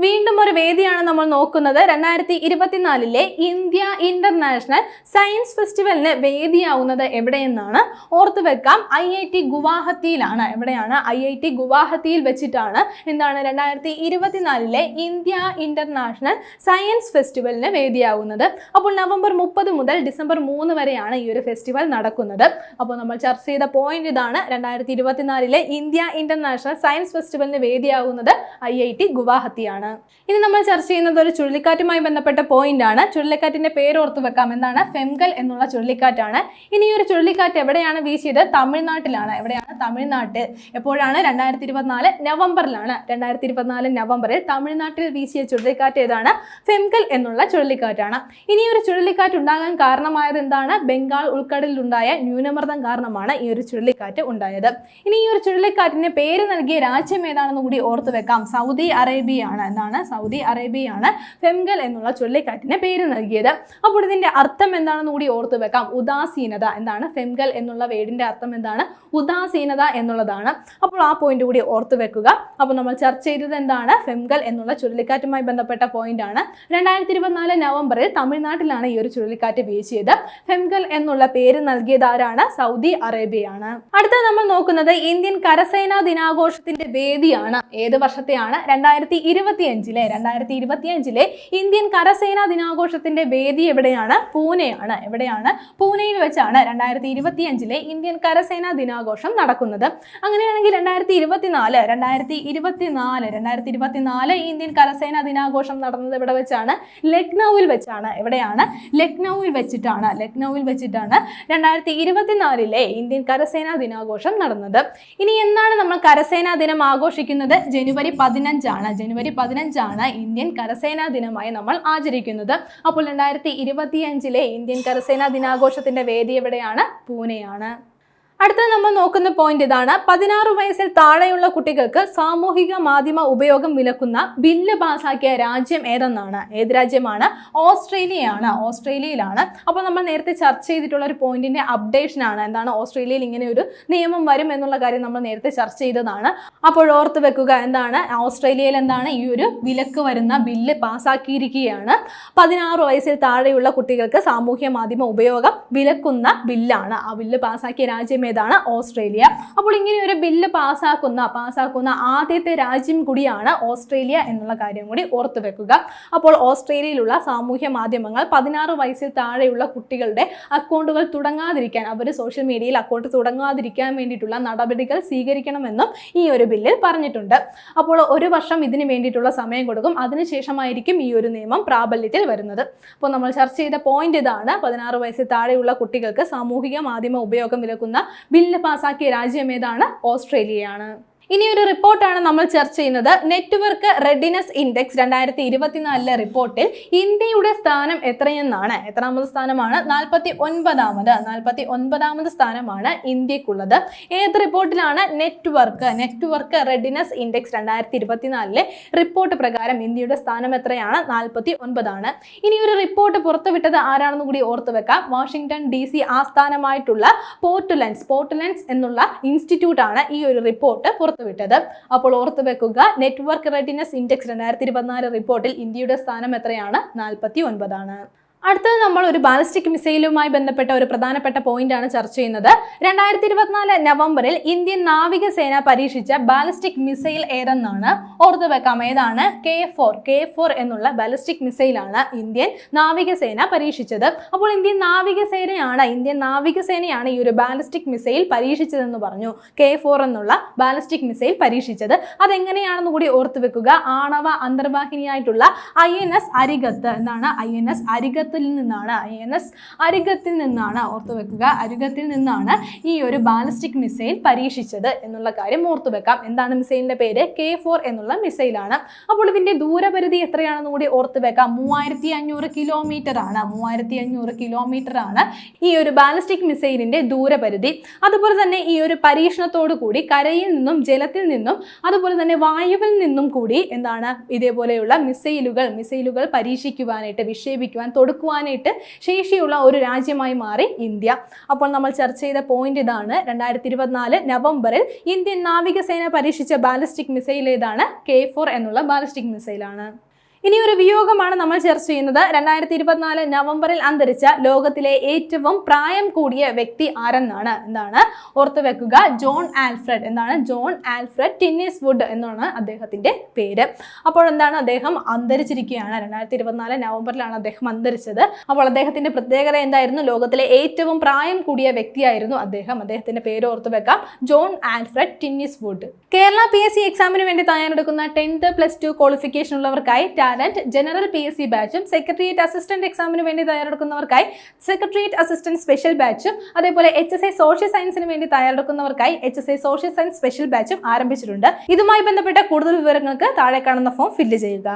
വീണ്ടും ഒരു വേദിയാണ് നമ്മൾ നോക്കുന്നത്. രണ്ടായിരത്തി ഇരുപത്തിനാലിലെ ഇന്ത്യ ഇന്റർനാഷണൽ സയൻസ് ഫെസ്റ്റിവലിന് വേദിയാവുന്നത് എവിടെയെന്നാണ് ഓർത്തു വെക്കാം. ഐ ഐ ടി ഗുവാഹത്തിയിലാണ്. എവിടെയാണ്? ഐ ഐ ടി ഗുവാഹത്തിയിൽ വെച്ചിട്ടാണ് എന്താണ് രണ്ടായിരത്തി ഇരുപത്തിനാലിലെ ഇന്ത്യ ഇന്റർനാഷണൽ സയൻസ് ഫെസ്റ്റിവലിന് വേദിയാവുന്നത്. അപ്പോൾ നവംബർ മുപ്പത് മുതൽ ഡിസംബർ മൂന്ന് വരെയാണ് ഈ ഒരു ഫെസ്റ്റിവൽ നടക്കുന്നത്. അപ്പോൾ നമ്മൾ ചർച്ച ചെയ്ത പോയിന്റ് ഇതാണ്. രണ്ടായിരത്തി ഇരുപത്തിനാലിലെ ഇന്ത്യ ഇന്റർനാഷണൽ സയൻസ് ഫെസ്റ്റിവലിന് വേദിയാവുന്നത് ഐ ഐ ടി ഗുവാഹത്തിയാണ്. ഇനി നമ്മൾ ചർച്ച ചെയ്യുന്നത് ഒരു ചുഴലിക്കാറ്റുമായി ബന്ധപ്പെട്ട പോയിന്റ് ആണ്. ചുഴലിക്കാറ്റിന്റെ പേര് ഓർത്ത് വെക്കാം. എന്താണ്? ഫെംഗൽ എന്നുള്ള ചുഴലിക്കാറ്റാണ്. ഇനി ഈ ഒരു ചുഴലിക്കാറ്റ് എവിടെയാണ് വീശിയത്? തമിഴ്നാട്ടിലാണ്. എവിടെയാണ്? തമിഴ്നാട്ടിൽ എപ്പോഴാണ്? രണ്ടായിരത്തി ഇരുപത്തിനാല് നവംബറിലാണ്. രണ്ടായിരത്തി ഇരുപത്തിനാല് നവംബറിൽ തമിഴ്നാട്ടിൽ വീശിയ ചുഴലിക്കാറ്റ് ഏതാണ്? ഫെംഗൽ എന്നുള്ള ചുഴലിക്കാറ്റാണ്. ഇനി ഒരു ചുഴലിക്കാറ്റ് ഉണ്ടാകാൻ കാരണമായത് എന്താണ്? ബംഗാൾ ഉൾക്കടലിൽ ഉണ്ടായ ന്യൂനമർദ്ദം കാരണമാണ് ഈ ഒരു ചുഴലിക്കാറ്റ് ഉണ്ടായത്. ഇനി ഈ ഒരു ചുഴലിക്കാറ്റിന് പേര് നൽകിയ രാജ്യം ഏതാണെന്ന് കൂടി ഓർത്തു വെക്കാം. സൗദി അറേബ്യയാണ്. എന്താണ് സൗദി അറേബ്യയാണ് ഫെംഗൽ എന്നുള്ള ചുഴലിക്കാറ്റിന് പേര് നൽകിയത്. അപ്പോൾ ഇതിന്റെ അർത്ഥം എന്താണെന്ന് കൂടി ഓർത്തു വെക്കാം. ഉദാസീനത എന്താണ്? ഫെംഗൽ എന്നുള്ള വേടിന്റെ അർത്ഥം എന്താണ്? ഉദാസീനത എന്നുള്ളതാണ്. അപ്പോൾ ആ പോയിന്റ് കൂടി ഓർത്തു വെക്കുക. അപ്പോൾ നമ്മൾ ചർച്ച ചെയ്തത് എന്താണ്? ഫെംഗൽ എന്നുള്ള ചുഴലിക്കാറ്റുമായി ബന്ധപ്പെട്ട പോയിന്റ് ആണ്. രണ്ടായിരത്തി ഇരുപത്തിനാല് നവംബറിൽ തമിഴ്നാട്ടിലാണ് ഈ ഒരു ചുഴലിക്കാറ്റ് വീശിയത്. ഫെംഗൽ എന്നുള്ള പേര് നൽകിയത് ആരാണ്? സൗദി അറേബ്യയാണ്. അടുത്ത നമ്മൾ നോക്കുന്നത് ഇന്ത്യൻ കരസേനാ ദിനാഘോഷത്തിന്റെ വേദിയാണ്. ഏത് വർഷത്തെയാണ്? രണ്ടായിരത്തി ഇരുപത്തിയഞ്ചിലെ രണ്ടായിരത്തി ഇരുപത്തിയഞ്ചിലെ ഇന്ത്യൻ കരസേനാ ദിനാഘോഷത്തിന്റെ വേദി എവിടെയാണ്? പൂനെയാണ്. എവിടെയാണ്? പൂനെയിൽ വെച്ചാണ് രണ്ടായിരത്തി ഇരുപത്തിയഞ്ചിലെ ഇന്ത്യൻ കരസേനാ ദിനാഘോഷം നടക്കുന്നത്. അങ്ങനെയാണെങ്കിൽ രണ്ടായിരത്തി ഇരുപത്തിനാല് രണ്ടായിരത്തി ഇരുപത്തിനാല് രണ്ടായിരത്തി ഇരുപത്തിനാല് ഇന്ത്യൻ കരസേനാ ദിനാഘോഷം നടന്നത് എവിടെ വെച്ചാണ്? ലക്നൌവിൽ വെച്ചാണ്. എവിടെയാണ്? ലക്നൌവിൽ വെച്ചിട്ടാണ്. ലക്നൌവിൽ വെച്ചിട്ടാണ് രണ്ടായിരത്തി ഇരുപത്തിനാലിലെ ഇന്ത്യൻ കരസേനാ ദിനാഘോഷം നടന്നത്. ഇനി എന്താണ് നമ്മൾ കരസേനാ ദിനം ആഘോഷിക്കുന്നത്? ജനുവരി പതിനഞ്ചാണ്. ജനുവരി പതിനഞ്ചാണ് ഇന്ത്യൻ കരസേനാ ദിനമായി നമ്മൾ ആചരിക്കുന്നത്. അപ്പോൾ രണ്ടായിരത്തി ഇരുപത്തിയഞ്ചിലെ ഇന്ത്യൻ കരസേനാ ദിനാഘോഷത്തിന്റെ വേദി എവിടെയാണ്? പൂനെയാണ്. അടുത്ത നമ്മൾ നോക്കുന്ന പോയിന്റ് ഇതാണ്. പതിനാറ് വയസ്സിൽ താഴെയുള്ള കുട്ടികൾക്ക് സാമൂഹിക മാധ്യമ ഉപയോഗം വിലക്കുന്ന ബില്ല് പാസാക്കിയ രാജ്യം ഏതെന്നാണ്? ഏത് രാജ്യമാണ്? ഓസ്ട്രേലിയയാണ്. ഓസ്ട്രേലിയയിലാണ്. അപ്പോൾ നമ്മൾ നേരത്തെ ചർച്ച ചെയ്തിട്ടുള്ള ഒരു പോയിന്റിന്റെ അപ്ഡേഷൻ ആണ്. എന്താണ്? ഓസ്ട്രേലിയയിൽ ഇങ്ങനെ ഒരു നിയമം വരും എന്നുള്ള കാര്യം നമ്മൾ നേരത്തെ ചർച്ച ചെയ്തതാണ്. അപ്പോൾ ഓർത്ത് വെക്കുക എന്താണ്? ഓസ്ട്രേലിയയിൽ എന്താണ് ഈ ഒരു വിലക്ക് വരുന്ന ബില്ല് പാസാക്കിയിരിക്കുകയാണ്. പതിനാറ് വയസ്സിൽ താഴെയുള്ള കുട്ടികൾക്ക് സാമൂഹ്യ മാധ്യമ ഉപയോഗം വിലക്കുന്ന ബില്ലാണ്. ആ ബില്ല് പാസാക്കിയ രാജ്യം ഏതാണ്? ഓസ്ട്രേലിയ. അപ്പോൾ ഇങ്ങനെ ഒരു ബില്ല് പാസ്സാക്കുന്ന പാസ്സാക്കുന്ന ആദ്യത്തെ രാജ്യം കൂടിയാണ് ഓസ്ട്രേലിയ എന്നുള്ള കാര്യം കൂടി ഓർത്തു വെക്കുക. അപ്പോൾ ഓസ്ട്രേലിയയിലുള്ള സാമൂഹ്യ മാധ്യമങ്ങൾ പതിനാറ് വയസ്സിൽ താഴെയുള്ള കുട്ടികളുടെ അക്കൗണ്ടുകൾ തുടങ്ങാതിരിക്കാൻ അവർ സോഷ്യൽ മീഡിയയിൽ അക്കൗണ്ട് തുടങ്ങാതിരിക്കാൻ വേണ്ടിയിട്ടുള്ള നടപടികൾ സ്വീകരിക്കണമെന്നും ഈ ഒരു ബില്ലിൽ പറഞ്ഞിട്ടുണ്ട്. അപ്പോൾ ഒരു വർഷം ഇതിന് വേണ്ടിയിട്ടുള്ള സമയം കൊടുക്കും. അതിനുശേഷമായിരിക്കും ഈ ഒരു നിയമം പ്രാബല്യത്തിൽ വരുന്നത്. അപ്പോൾ നമ്മൾ ചർച്ച ചെയ്ത പോയിന്റ് ഇതാണ്. പതിനാറ് വയസ്സിൽ താഴെയുള്ള കുട്ടികൾക്ക് സാമൂഹിക മാധ്യമ ഉപയോഗം വിലക്കുന്ന ബില്ല് പാസാക്കിയ രാജ്യം ഏതാണ്? ഓസ്ട്രേലിയയാണ്. ഇനി ഒരു റിപ്പോർട്ടാണ് നമ്മൾ ചർച്ച ചെയ്യുന്നത്. നെറ്റ്വർക്ക് റെഡിനെസ് ഇൻഡെക്സ് രണ്ടായിരത്തി ഇരുപത്തിനാലിലെ റിപ്പോർട്ടിൽ ഇന്ത്യയുടെ സ്ഥാനം എത്രയെന്നാണ്? എത്രാമത് സ്ഥാനമാണ്? നാൽപ്പത്തി ഒൻപതാമത് നാൽപ്പത്തി ഒൻപതാമത് സ്ഥാനമാണ് ഇന്ത്യക്കുള്ളത്. ഏത് റിപ്പോർട്ടിലാണ് നെറ്റ്വർക്ക് നെറ്റ്വർക്ക് റെഡിനെസ് ഇൻഡെക്സ് രണ്ടായിരത്തി ഇരുപത്തിനാലിലെ റിപ്പോർട്ട് പ്രകാരം ഇന്ത്യയുടെ സ്ഥാനം എത്രയാണ്? നാൽപ്പത്തി ഒൻപതാണ് ഇനി ഒരു റിപ്പോർട്ട് പുറത്തുവിട്ടത് ആരാണെന്ന് കൂടി ഓർത്തു വെക്കാം. വാഷിംഗ്ടൺ ഡി സി ആസ്ഥാനമായിട്ടുള്ള പോർട്ടുലൻസ് പോർട്ടുലൻസ് എന്നുള്ള ഇൻസ്റ്റിറ്റ്യൂട്ടാണ് ഈ ഒരു റിപ്പോർട്ട് പുറത്തുവിട്ടത് അപ്പോൾ ഓർത്തു വെക്കുക നെറ്റ്വർക്ക് റെഡിനെസ് ഇൻഡെക്സ് രണ്ടായിരത്തി ഇരുപത്തിനാല് റിപ്പോർട്ടിൽ ഇന്ത്യയുടെ സ്ഥാനം എത്രയാണ്? നാൽപ്പത്തി ഒൻപതാണ്. അടുത്തത് നമ്മൾ ഒരു ബാലിസ്റ്റിക് മിസൈലുമായി ബന്ധപ്പെട്ട ഒരു പ്രധാനപ്പെട്ട പോയിന്റ് ആണ് ചർച്ച ചെയ്യുന്നത്. രണ്ടായിരത്തി ഇരുപത്തിനാല് നവംബറിൽ ഇന്ത്യൻ നാവികസേന പരീക്ഷിച്ച ബാലിസ്റ്റിക് മിസൈൽ ഏതെന്നാണ് ഓർത്തു വെക്കാം. ഏതാണ്? കെ ഫോർ കെ ഫോർ എന്നുള്ള ബാലിസ്റ്റിക് മിസൈലാണ് ഇന്ത്യൻ നാവികസേന പരീക്ഷിച്ചത്. അപ്പോൾ ഇന്ത്യൻ നാവികസേനയാണ് ഇന്ത്യൻ നാവികസേനയാണ് ഈ ഒരു ബാലിസ്റ്റിക് മിസൈൽ പരീക്ഷിച്ചതെന്ന് പറഞ്ഞു. കെ ഫോർ എന്നുള്ള ബാലിസ്റ്റിക് മിസൈൽ പരീക്ഷിച്ചത്. അതെങ്ങനെയാണെന്ന് കൂടി ഓർത്തു വെക്കുക. ആണവ അന്തർവാഹിനിയായിട്ടുള്ള ഐ എൻ എസ് അരികത്ത് എന്താണ്? ഐ എൻ എസ് അരികത്ത് അരികത്തിൽ നിന്നാണ് ഐ എൻ എസ് അരികത്തിൽ നിന്നാണ് ഓർത്തു വെക്കുക അരികത്തിൽ നിന്നാണ് ഈ ഒരു ബാലിസ്റ്റിക് മിസൈൽ പരീക്ഷിച്ചത് എന്നുള്ള കാര്യം ഓർത്തു വെക്കാം എന്താണ് മിസൈലിന്റെ പേര്? കെ ഫോർ എന്നുള്ള മിസൈലാണ്. അപ്പോൾ ഇതിന്റെ ദൂരപരിധി എത്രയാണെന്ന് കൂടി ഓർത്ത് വെക്കാം മൂവായിരത്തി അഞ്ഞൂറ് കിലോമീറ്റർ ആണ്. മൂവായിരത്തി അഞ്ഞൂറ് കിലോമീറ്റർ ആണ് ഈ ഒരു ബാലിസ്റ്റിക് മിസൈലിന്റെ ദൂരപരിധി. അതുപോലെ തന്നെ ഈ ഒരു പരീക്ഷണത്തോടു കൂടി കരയിൽ നിന്നും ജലത്തിൽ നിന്നും അതുപോലെ തന്നെ വായുവിൽ നിന്നും കൂടി എന്താണ് ഇതേപോലെയുള്ള മിസൈലുകൾ മിസൈലുകൾ പരീക്ഷിക്കുവാനായിട്ട് വിക്ഷേപിക്കുവാൻ തൊടുക്കുവാനായിട്ട് ശേഷിയുള്ള ഒരു രാജ്യമായി മാറി ഇന്ത്യ. അപ്പോൾ നമ്മൾ ചർച്ച ചെയ്ത പോയിന്റ് ഇതാണ് രണ്ടായിരത്തി ഇരുപത്തിനാല് നവംബറിൽ ഇന്ത്യൻ നാവികസേന പരീക്ഷിച്ച ബാലിസ്റ്റിക് മിസൈൽ ഏതാണ്? കെ ഫോർ എന്നുള്ള ബാലിസ്റ്റിക് മിസൈലാണ്. ഇനി ഒരു വിയോഗമാണ് നമ്മൾ ചർച്ച ചെയ്യുന്നത്. രണ്ടായിരത്തി ഇരുപത്തിനാല് നവംബറിൽ അന്തരിച്ച ലോകത്തിലെ ഏറ്റവും പ്രായം കൂടിയ വ്യക്തി ആരെന്നാണ്? എന്താണ്? ഓർത്തു വെക്കുക. John Alfred. എന്താണ്? ജോൺ ആൽഫ്രഡ് ടിന്നിസ് വുഡ് എന്നാണ് അദ്ദേഹത്തിന്റെ പേര്. അപ്പോൾ എന്താണ് അദ്ദേഹം അന്തരിച്ചിരിക്കുകയാണ്. രണ്ടായിരത്തി ഇരുപത്തിനാല് നവംബറിലാണ് അദ്ദേഹം അന്തരിച്ചത്. അപ്പോൾ അദ്ദേഹത്തിന്റെ പ്രത്യേകത എന്തായിരുന്നു? ലോകത്തിലെ ഏറ്റവും പ്രായം കൂടിയ വ്യക്തിയായിരുന്നു അദ്ദേഹം. അദ്ദേഹത്തിന്റെ പേര് ഓർത്തു വെക്കാം. John Alfred Tinniswood Kerala P S C എക്സാമിന് വേണ്ടി തയ്യാറെടുക്കുന്ന tenth plus two qualification ഉള്ളവർക്കായി talent general P S C ബാച്ചും secretariat assistant എക്സാമിന് വേണ്ടി തയ്യാറെടുക്കുന്നവർക്കായി സെക്രട്ടേറിയറ്റ് അസിസ്റ്റന്റ് സ്പെഷ്യൽ ബാച്ചും അതേപോലെ എച്ച് എസ് ഐ സോഷ്യൽ സയൻസിന് വേണ്ടി തയ്യാറെടുക്കുന്നവർക്കായി H S I social science special ബാച്ചും ആരംഭിച്ചിട്ടുണ്ട്. ഇതുമായി ബന്ധപ്പെട്ട കൂടുതൽ വിവരങ്ങൾക്ക് താഴെ കാണുന്ന ഫോം ഫില്ല് ചെയ്യുക.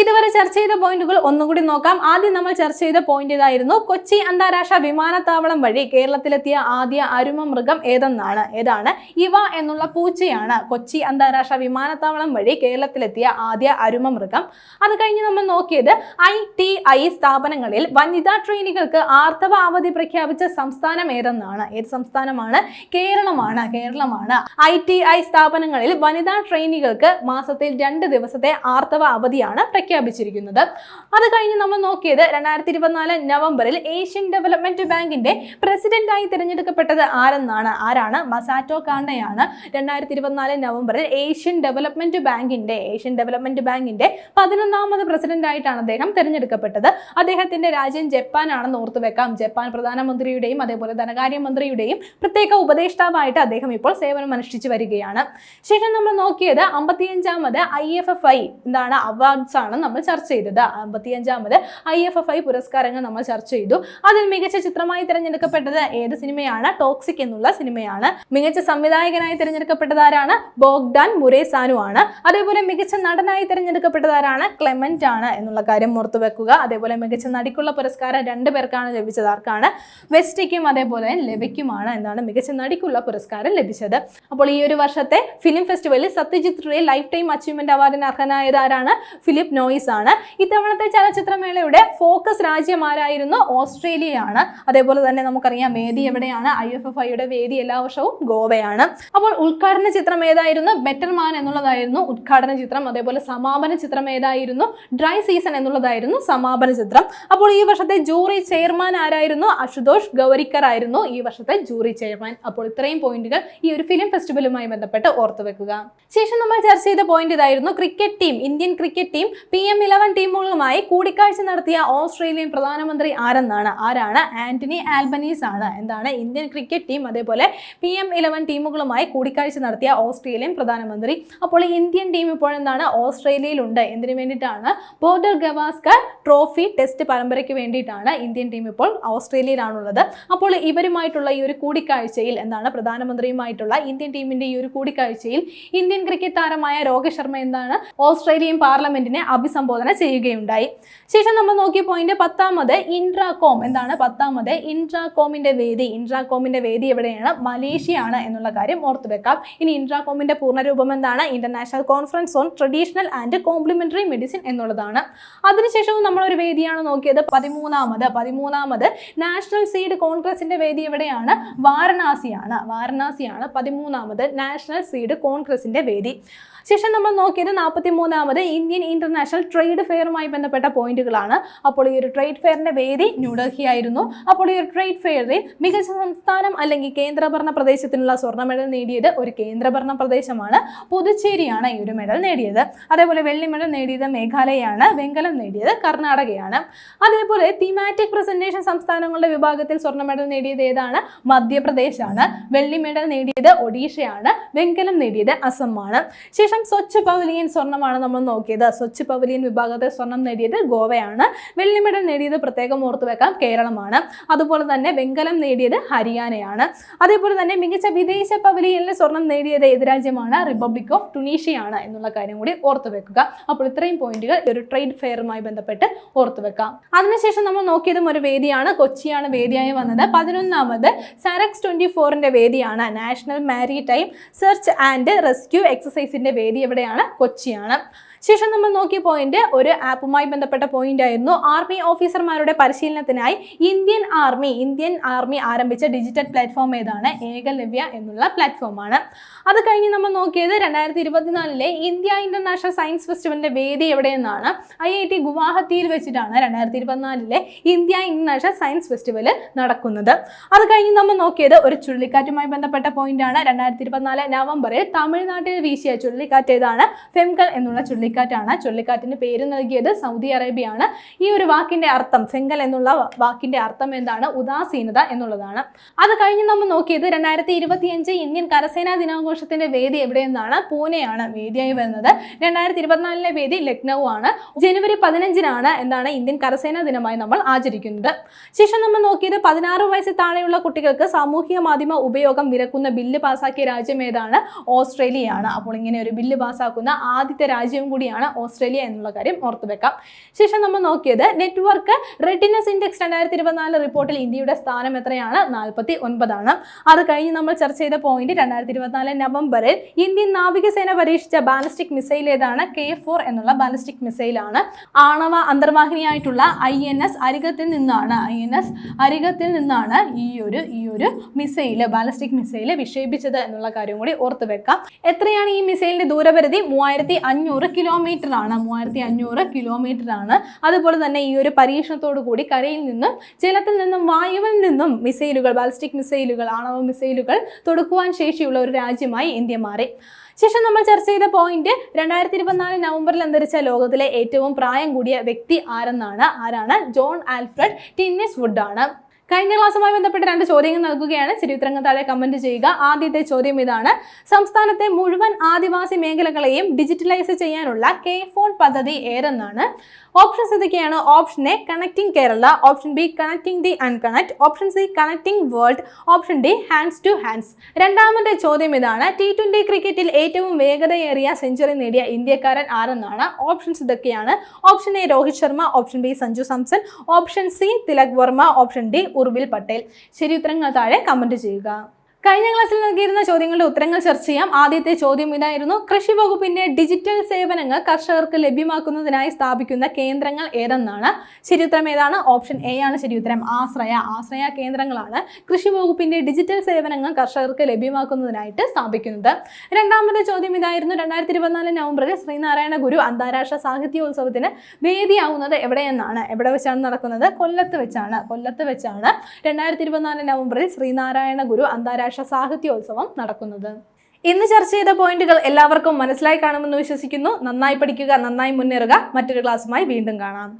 ഇതുവരെ ചർച്ച ചെയ്ത പോയിന്റുകൾ ഒന്നുകൂടി നോക്കാം. ആദ്യം നമ്മൾ ചർച്ച ചെയ്ത പോയിന്റ് ഇതായിരുന്നു. കൊച്ചി അന്താരാഷ്ട്ര വിമാനത്താവളം വഴി കേരളത്തിലെത്തിയ ആദ്യ അരുമ മൃഗം ഏതെന്നാണ്? ഏതാണ്? ഇവ എന്നുള്ള പൂച്ചയാണ് കൊച്ചി അന്താരാഷ്ട്ര വിമാനത്താവളം വഴി കേരളത്തിലെത്തിയ ആദ്യ അരുമ മൃഗം അത് കഴിഞ്ഞ് നമ്മൾ നോക്കിയത് ഐ ടി ഐ സ്ഥാപനങ്ങളിൽ വനിതാ ട്രെയിനികൾക്ക് ആർത്തവ അവധി പ്രഖ്യാപിച്ച സംസ്ഥാനം ഏതെന്നാണ്? ഏത് സംസ്ഥാനമാണ്? കേരളമാണ്. കേരളമാണ്. ഐ ടി ഐ സ്ഥാപനങ്ങളിൽ വനിതാ ട്രെയിനികൾക്ക് മാസത്തിൽ രണ്ട് ദിവസത്തെ ആർത്തവ അവധിയാണ് പ്രഖ്യാപിച്ചിരിക്കുന്നത്. അത് കഴിഞ്ഞ് നമ്മൾ നോക്കിയത് രണ്ടായിരത്തി ഇരുപത്തിനാല് നവംബറിൽ ഏഷ്യൻ ഡെവലപ്മെന്റ് ബാങ്കിന്റെ പ്രസിഡന്റായി തിരഞ്ഞെടുക്കപ്പെട്ടത് ആരെന്നാണ്? ആരാണ്? മസാറ്റോ കാണ്ടയാണ്. രണ്ടായിരത്തി ഇരുപത്തിനാല് നവംബറിൽ ഏഷ്യൻ ഡെവലപ്മെന്റ് ബാങ്കിന്റെ ഏഷ്യൻ ഡെവലപ്മെന്റ് ബാങ്കിന്റെ പതിനൊന്നാമത് പ്രസിഡന്റ് ആയിട്ടാണ് അദ്ദേഹം തിരഞ്ഞെടുക്കപ്പെട്ടത്. അദ്ദേഹത്തിന്റെ രാജ്യം ജപ്പാനാണെന്ന് ഓർത്തു വെക്കാം. ജപ്പാൻ പ്രധാനമന്ത്രിയുടെയും അതേപോലെ ധനകാര്യമന്ത്രിയുടെയും പ്രത്യേക ഉപദേഷ്ടാവായിട്ട് അദ്ദേഹം ഇപ്പോൾ സേവനം അനുഷ്ഠിച്ചു വരികയാണ്. ശേഷം നമ്മൾ നോക്കിയത് അമ്പത്തിയഞ്ചാമത് ഐ എഫ് എഫ് ഐ എന്താണ് അവാർഡ്സ് ആണ്. നമ്മൾ ചർച്ച ചെയ്തത്. അമ്പത്തിയഞ്ചാമത് ഐ എഫ് എഫ് ഐ പുരസ്കാരങ്ങൾ നമ്മൾ ചർച്ച ചെയ്തു. അതിൽ മികച്ച ചിത്രമായി തിരഞ്ഞെടുക്കപ്പെട്ടത് ഏത് സിനിമയാണ്? ടോക്സിക് എന്നുള്ള സിനിമയാണ്. മികച്ച സംവിധായകനായി തിരഞ്ഞെടുക്കപ്പെട്ടത് ആരാണ്? ബോഗ്ഡാൻ മുരേസാനു ആണ്. അതേപോലെ മികച്ച നടനായി തിരഞ്ഞെടുക്കപ്പെട്ടത് ആരാണ്? ക്ലെമന്റ് ആണ് എന്നുള്ള കാര്യം ഓർത്തു വെക്കുക. അതേപോലെ മികച്ച നടിക്കുള്ള പുരസ്കാരം രണ്ടു പേർക്കാണ് ലഭിച്ചത്. ആർക്കാണ്? വെസ്റ്റിക്കും അതേപോലെ ലെവയ്ക്കുമാണ് എന്നാണ് മികച്ച നടിക്കുള്ള പുരസ്കാരം ലഭിച്ചത്. അപ്പോൾ ഈ ഒരു വർഷത്തെ ഫിലിം ഫെസ്റ്റിവലിൽ Satyajit Ray life time achievement അവാർഡിന് അർഹനായത് ആരാണ്? ഫിലിപ്പ് നോയിസ് ആണ്. ഇത്തവണത്തെ ചലച്ചിത്രമേളയുടെ ഫോക്കസ് രാജ്യം ആരായിരുന്നു? ഓസ്ട്രേലിയയാണ്. അതേപോലെ തന്നെ നമുക്കറിയാം വേദി എവിടെയാണ്? ഐ എഫ് എഫ് ഐയുടെ വേദി എല്ലാ വർഷവും ഗോവയാണ്. അപ്പോൾ ഉദ്ഘാടന ചിത്രം ഏതായിരുന്നു? ബെറ്റർ മാൻ എന്നുള്ളതായിരുന്നു ഉദ്ഘാടന ചിത്രം. അതേപോലെ സമാപന ചിത്രം ഏതായിരുന്നു? ഡ്രൈ സീസൺ എന്നുള്ളതായിരുന്നു സമാപന ചിത്രം. അപ്പോൾ ഈ വർഷത്തെ ജൂറി ചെയർമാൻ ആരായിരുന്നു? അശുതോഷ് ഗൗരിക്കർ ആയിരുന്നു ഈ വർഷത്തെ ജൂറി ചെയർമാൻ അപ്പോൾ ഇത്രയും പോയിന്റുകൾ ഈ ഒരു ഫിലിം ഫെസ്റ്റിവലുമായി ബന്ധപ്പെട്ട് ഓർത്തു വെക്കുക ശേഷം നമ്മൾ ചർച്ച ചെയ്ത പോയിന്റ് ഇതായിരുന്നു cricket team. Indian cricket team P M eleven ടീമുകളുമായി കൂടിക്കാഴ്ച നടത്തിയ ഓസ്ട്രേലിയൻ പ്രധാനമന്ത്രി ആരെന്നാണ്? ആരാണ്? ആന്റണി ആൽബനീസ് ആണ് എന്താണ്? ഇന്ത്യൻ ക്രിക്കറ്റ് ടീം അതേപോലെ പി എം ഇലവൻ ടീമുകളുമായി കൂടിക്കാഴ്ച നടത്തിയ ഓസ്ട്രേലിയൻ പ്രധാനമന്ത്രി. അപ്പോൾ ഇന്ത്യൻ ടീം ഇപ്പോൾ എന്താണ്? ഓസ്ട്രേലിയയിലുണ്ട്. എന്തിനു വേണ്ടിയിട്ടാണ്? ബോർഡർ ഗവാസ്കർ ട്രോഫി ടെസ്റ്റ് പരമ്പരയ്ക്ക് വേണ്ടിയിട്ടാണ് ഇന്ത്യൻ ടീം ഇപ്പോൾ ഓസ്ട്രേലിയയിലാണുള്ളത്. അപ്പോൾ ഇവരുമായിട്ടുള്ള ഈ ഒരു കൂടിക്കാഴ്ചയിൽ എന്താണ്? പ്രധാനമന്ത്രിയുമായിട്ടുള്ള ഇന്ത്യൻ ടീമിന്റെ ഈ ഒരു കൂടിക്കാഴ്ചയിൽ ഇന്ത്യൻ ക്രിക്കറ്റ് താരമായ രോഹിത് ശർമ്മ എന്താണ്? ഓസ്ട്രേലിയൻ പാർലമെന്റിനെ അഭിസംബോധന ചെയ്യുകയുണ്ടായി. ശേഷം നമ്മൾ നോക്കിയ പോയിന്റ് പത്താമത് ഇൻട്രാകോം എന്താണ് പത്താമത്? ഇൻട്രാകോമിന്റെ വേദി. ഇൻട്രാകോമിന്റെ വേദി എവിടെയാണ്? മലേഷ്യയാണ് എന്നുള്ള കാര്യം ഓർത്തു വെക്കാം. ഇനി ഇൻട്രാകോമിന്റെ പൂർണരൂപം എന്താണ്? International conference on traditional and complementary medicine എന്നുള്ളതാണ്. അതിനുശേഷവും നമ്മൾ ഒരു വേദിയാണ് നോക്കിയത് പതിമൂന്നാമത്. പതിമൂന്നാമത് നാഷണൽ സീഡ് കോൺഗ്രസിന്റെ വേദി എവിടെയാണ്? വാരണാസിയാണ്. വാരണാസിയാണ് പതിമൂന്നാമത് നാഷണൽ സീഡ് കോൺഗ്രസിന്റെ വേദി. ശേഷം നമ്മൾ നോക്കിയത് നാൽപ്പത്തി മൂന്നാമത് ഇന്ത്യൻ ഇന്റർനാഷണൽ ട്രേഡ് ഫെയറുമായി ബന്ധപ്പെട്ട പോയിന്റുകളാണ്. അപ്പോൾ ഈ ഒരു ട്രേഡ് ഫെയറിന്റെ വേദി ന്യൂഡൽഹി ആയിരുന്നു. അപ്പോൾ ഈ ഒരു ട്രേഡ് ഫെയറിൽ മികച്ച സംസ്ഥാനം അല്ലെങ്കിൽ കേന്ദ്രഭരണ പ്രദേശത്തിനുള്ള സ്വർണ മെഡൽ നേടിയത് ഒരു കേന്ദ്രഭരണ പ്രദേശമാണ്. പുതുച്ചേരിയാണ് ഈ ഒരു മെഡൽ നേടിയത്. അതേപോലെ വെള്ളി മെഡൽ നേടിയത് മേഘാലയയാണ്. വെങ്കലം നേടിയത് കർണാടകയാണ്. അതേപോലെ തിമാറ്റിക് പ്രസന്റേഷൻ സംസ്ഥാനങ്ങളുടെ വിഭാഗത്തിൽ സ്വർണ മെഡൽ നേടിയത് ഏതാണ്? മധ്യപ്രദേശാണ്. വെള്ളി മെഡൽ നേടിയത് ഒഡീഷയാണ്. വെങ്കലം നേടിയത് അസമാണ്. ശേഷം സ്വച്ഛ് പവലിയൻ സ്വർണമാണ് നമ്മൾ നോക്കിയത്. സ്വച്ഛ് പവലിയൻ വിഭാഗത്തെ സ്വർണം നേടിയത് ഗോവയാണ്. വെള്ളി മെഡൽ നേടിയത് പ്രത്യേകം ഓർത്തു വെക്കാം കേരളമാണ്. അതുപോലെ തന്നെ വെങ്കലം നേടിയത് ഹരിയാനയാണ്. അതേപോലെ തന്നെ മികച്ച വിദേശ പവലിയനിൽ സ്വർണം നേടിയത് ഏത് രാജ്യമാണ്? റിപ്പബ്ലിക് ഓഫ് ടുണീഷ്യയാണ് എന്നുള്ള കാര്യം കൂടി ഓർത്തു വെക്കുക. അപ്പോൾ ഇത്രയും പോയിന്റുകൾ ഒരു ട്രേഡ് ഫെയറുമായി ബന്ധപ്പെട്ട് ഓർത്തു വെക്കാം. അതിനുശേഷം നമ്മൾ നോക്കിയതും ഒരു വേദിയാണ് കൊച്ചിയാണ് വേദിയായി വന്നത്. പതിനൊന്നാമത് സാരക്സ് ട്വന്റി ഫോറിന്റെ വേദിയാണ്. National maritime search and rescue എക്സസൈസിന്റെ വേദി എവിടെയാണ്? കൊച്ചിയാണ്. ശേഷം നമ്മൾ നോക്കിയ പോയിന്റ് ഒരു ആപ്പുമായി ബന്ധപ്പെട്ട പോയിന്റ് ആയിരുന്നു. ആർമി ഓഫീസർമാരുടെ പരിശീലനത്തിനായി ഇന്ത്യൻ ആർമി ഇന്ത്യൻ ആർമി ആരംഭിച്ച ഡിജിറ്റൽ പ്ലാറ്റ്ഫോം ഏതാണ്? ഏകലവ്യ എന്നുള്ള പ്ലാറ്റ്ഫോമാണ് അത് കഴിഞ്ഞ് നമ്മൾ നോക്കിയത് രണ്ടായിരത്തി ഇരുപത്തിനാലിലെ ഇന്ത്യ ഇന്റർനാഷണൽ സയൻസ് ഫെസ്റ്റിവലിന്റെ വേദി എവിടെയെന്നാണ്? ഐ ഐ ടി ഗുവാഹത്തിയിൽ വെച്ചിട്ടാണ് രണ്ടായിരത്തി ഇരുപത്തിനാലിലെ ഇന്ത്യ ഇന്റർനാഷണൽ സയൻസ് ഫെസ്റ്റിവൽ നടക്കുന്നത്. അത് കഴിഞ്ഞ് നമ്മൾ നോക്കിയത് ഒരു ചുഴലിക്കാറ്റുമായി ബന്ധപ്പെട്ട പോയിന്റാണ് രണ്ടായിരത്തി ഇരുപത്തിനാല് നവംബറിൽ തമിഴ്നാട്ടിൽ വീശിയ ചുഴലിക്കാറ്റ് ഏതാണ്? ഫെംകൽ എന്നുള്ള ചുഴലിക്കാറ്റാണ്. ചുഴലിക്കാറ്റിന് പേര് നൽകിയത് സൗദി അറേബ്യയാണ്. ഈ ഒരു വാക്കിന്റെ അർത്ഥം ഫെങ്കൽ എന്നുള്ള വാക്കിന്റെ അർത്ഥം എന്താണ്? ഉദാസീനത എന്നുള്ളതാണ്. അത് കഴിഞ്ഞ് നമ്മൾ നോക്കിയത് രണ്ടായിരത്തി ഇരുപത്തിയഞ്ച് ഇന്ത്യൻ കരസേനാ ദിനാഘോഷത്തിന്റെ വേദി എവിടെയെന്നാണ്? പൂനെയാണ് വേദിയായി വരുന്നത്. രണ്ടായിരത്തി ഇരുപത്തിനാലിലെ വേദി ലക്നൗ ആണ് ജനുവരി പതിനഞ്ചിനാണ് എന്താണ് ഇന്ത്യൻ കരസേനാ ദിനമായി നമ്മൾ ആചരിക്കുന്നത്. ശേഷം നമ്മൾ നോക്കിയത് പതിനാറ് വയസ്സിൽ താഴെയുള്ള കുട്ടികൾക്ക് സാമൂഹിക മാധ്യമ ഉപയോഗം വിലക്കുന്ന ബില്ല് പാസാക്കിയ രാജ്യം ഏതാണ്? ഓസ്ട്രേലിയയാണ്. അപ്പോൾ ഇങ്ങനെ ഒരു ബില്ല് പാസാക്കുന്ന ആദ്യത്തെ രാജ്യവും കൂടിയാണ് ഓസ്ട്രേലിയ എന്നുള്ള കാര്യം ഓർത്തു വെക്കാം. ശേഷം നമ്മൾ നോക്കിയത് നെറ്റ്വർക്ക് റെഡിനസ് ഇൻഡെക്സ് രണ്ടായിരത്തി ഇരുപത്തിനാല് റിപ്പോർട്ടിൽ ഇന്ത്യയുടെ സ്ഥാനം എത്രയാണ്? നാൽപ്പത്തി ഒൻപതാണ് അത് കഴിഞ്ഞ് നമ്മൾ ചർച്ച ചെയ്ത പോയിന്റ് രണ്ടായിരത്തി ഇരുപത്തിനാല് നവംബറിൽ ഇന്ത്യൻ നാവികസേന പരീക്ഷിച്ച ബാലിസ്റ്റിക് മിസൈൽ ഏതാണ്? കെ ഫോർ എന്നുള്ള ബാലിസ്റ്റിക് മിസൈലാണ്. ആണവ അന്തർവാഹിനിയായിട്ടുള്ള ഐ എൻ എസ് അരികത്തിൽ നിന്നാണ്. ഐ എൻ എസ് അരികത്തിൽ നിന്നാണ് ഈ ഒരു ഈ ഒരു മിസൈൽ ബാലിസ്റ്റിക് മിസൈൽ വിക്ഷേപിച്ചത് എന്നുള്ള കാര്യം കൂടി ഓർത്ത് വെക്കാം. എത്രയാണ് ഈ മിസൈലിന്റെ ദൂരപരിധി? മൂവായിരത്തി അഞ്ഞൂറ് കിലോമീറ്റർ ആണ് മൂവായിരത്തി അഞ്ഞൂറ് കിലോമീറ്റർ ആണ് അതുപോലെ തന്നെ ഈ ഒരു പരീക്ഷണത്തോടു കൂടി കരയിൽ നിന്നും ജലത്തിൽ നിന്നും വായുവിൽ നിന്നും മിസൈലുകൾ ബാലിസ്റ്റിക് മിസൈലുകൾ ആണവ മിസൈലുകൾ തൊടുക്കുവാൻ ശേഷിയുള്ള ഒരു രാജ്യമായി ഇന്ത്യ മാറി. ശേഷം നമ്മൾ ചർച്ച ചെയ്ത പോയിന്റ് രണ്ടായിരത്തി ഇരുപത്തിനാല് നവംബറിൽ അന്തരിച്ച ലോകത്തിലെ ഏറ്റവും പ്രായം കൂടിയ വ്യക്തി ആരെന്നാണ്? ആരാണ്? ജോൺ ആൽഫ്രഡ് ടിന്നിസ് വുഡ് ആണ് കഴിഞ്ഞ ക്ലാസ്സുമായി ബന്ധപ്പെട്ട് രണ്ട് ചോദ്യങ്ങൾ നൽകുകയാണ്. ചരിത്രങ്ങൾ താഴെ കമന്റ് ചെയ്യുക. ആദ്യത്തെ ചോദ്യം ഇതാണ്. സംസ്ഥാനത്തെ മുഴുവൻ ആദിവാസി മേഖലകളെയും ഡിജിറ്റലൈസ് ചെയ്യാനുള്ള കെ ഫോൺ പദ്ധതി ഏതെന്നാണ്? ഓപ്ഷൻസ് ഇതൊക്കെയാണ് option A connecting Kerala option B connecting the unconnect option C connecting world option D hands to hands രണ്ടാമത്തെ ചോദ്യം ഇതാണ്. ടി ട്വന്റി ക്രിക്കറ്റിൽ ഏറ്റവും വേഗതയേറിയ സെഞ്ചുറി നേടിയ ഇന്ത്യക്കാരൻ ആരെന്നാണ്? ഓപ്ഷൻസ് ഇതൊക്കെയാണ്. Option A Rohit Sharma. Option B Sanju Samson. Option C Tilak Varma. Option D Urvil Patel. ശരി ഉത്തരങ്ങൾ താഴെ കമന്റ് ചെയ്യുക. കഴിഞ്ഞ ക്ലാസ്സിൽ നൽകിയിരുന്ന ചോദ്യങ്ങളുടെ ഉത്തരങ്ങൾ ചർച്ച ചെയ്യാം. ആദ്യത്തെ ചോദ്യം ഇതായിരുന്നു. കൃഷി വകുപ്പിന്റെ ഡിജിറ്റൽ സേവനങ്ങൾ കർഷകർക്ക് ലഭ്യമാക്കുന്നതിനായി സ്ഥാപിക്കുന്ന കേന്ദ്രങ്ങൾ ഏതെന്നാണ്? ശരിയുത്തരം ഏതാണ്? ഓപ്ഷൻ എ ആണ് ശരിയുത്തരം ആശ്രയ. ആശ്രയ കേന്ദ്രങ്ങളാണ് കൃഷി വകുപ്പിന്റെ ഡിജിറ്റൽ സേവനങ്ങൾ കർഷകർക്ക് ലഭ്യമാക്കുന്നതിനായിട്ട് സ്ഥാപിക്കുന്നത്. രണ്ടാമത്തെ ചോദ്യം ഇതായിരുന്നു. രണ്ടായിരത്തി ഇരുപത്തിനാല് നവംബറിൽ ശ്രീനാരായണ ഗുരു അന്താരാഷ്ട്ര സാഹിത്യോത്സവത്തിന് വേദിയാവുന്നത് എവിടെയെന്നാണ്? എവിടെ വെച്ചാണ് നടക്കുന്നത്? കൊല്ലത്ത് വെച്ചാണ്. കൊല്ലത്ത് വെച്ചാണ്. രണ്ടായിരത്തി ഇരുപത്തിനാല് നവംബറിൽ ശ്രീനാരായണ ഗുരു അന്താരാഷ്ട്ര സാഹിത്യോത്സവം നടക്കുന്നത്. ഇന്ന് ചർച്ച ചെയ്ത പോയിന്റുകൾ എല്ലാവർക്കും മനസ്സിലായി കാണുമെന്ന് വിശ്വസിക്കുന്നു. നന്നായി പഠിക്കുക നന്നായി മുന്നേറുക. മറ്റൊരു ക്ലാസ്സുമായി വീണ്ടും കാണാം.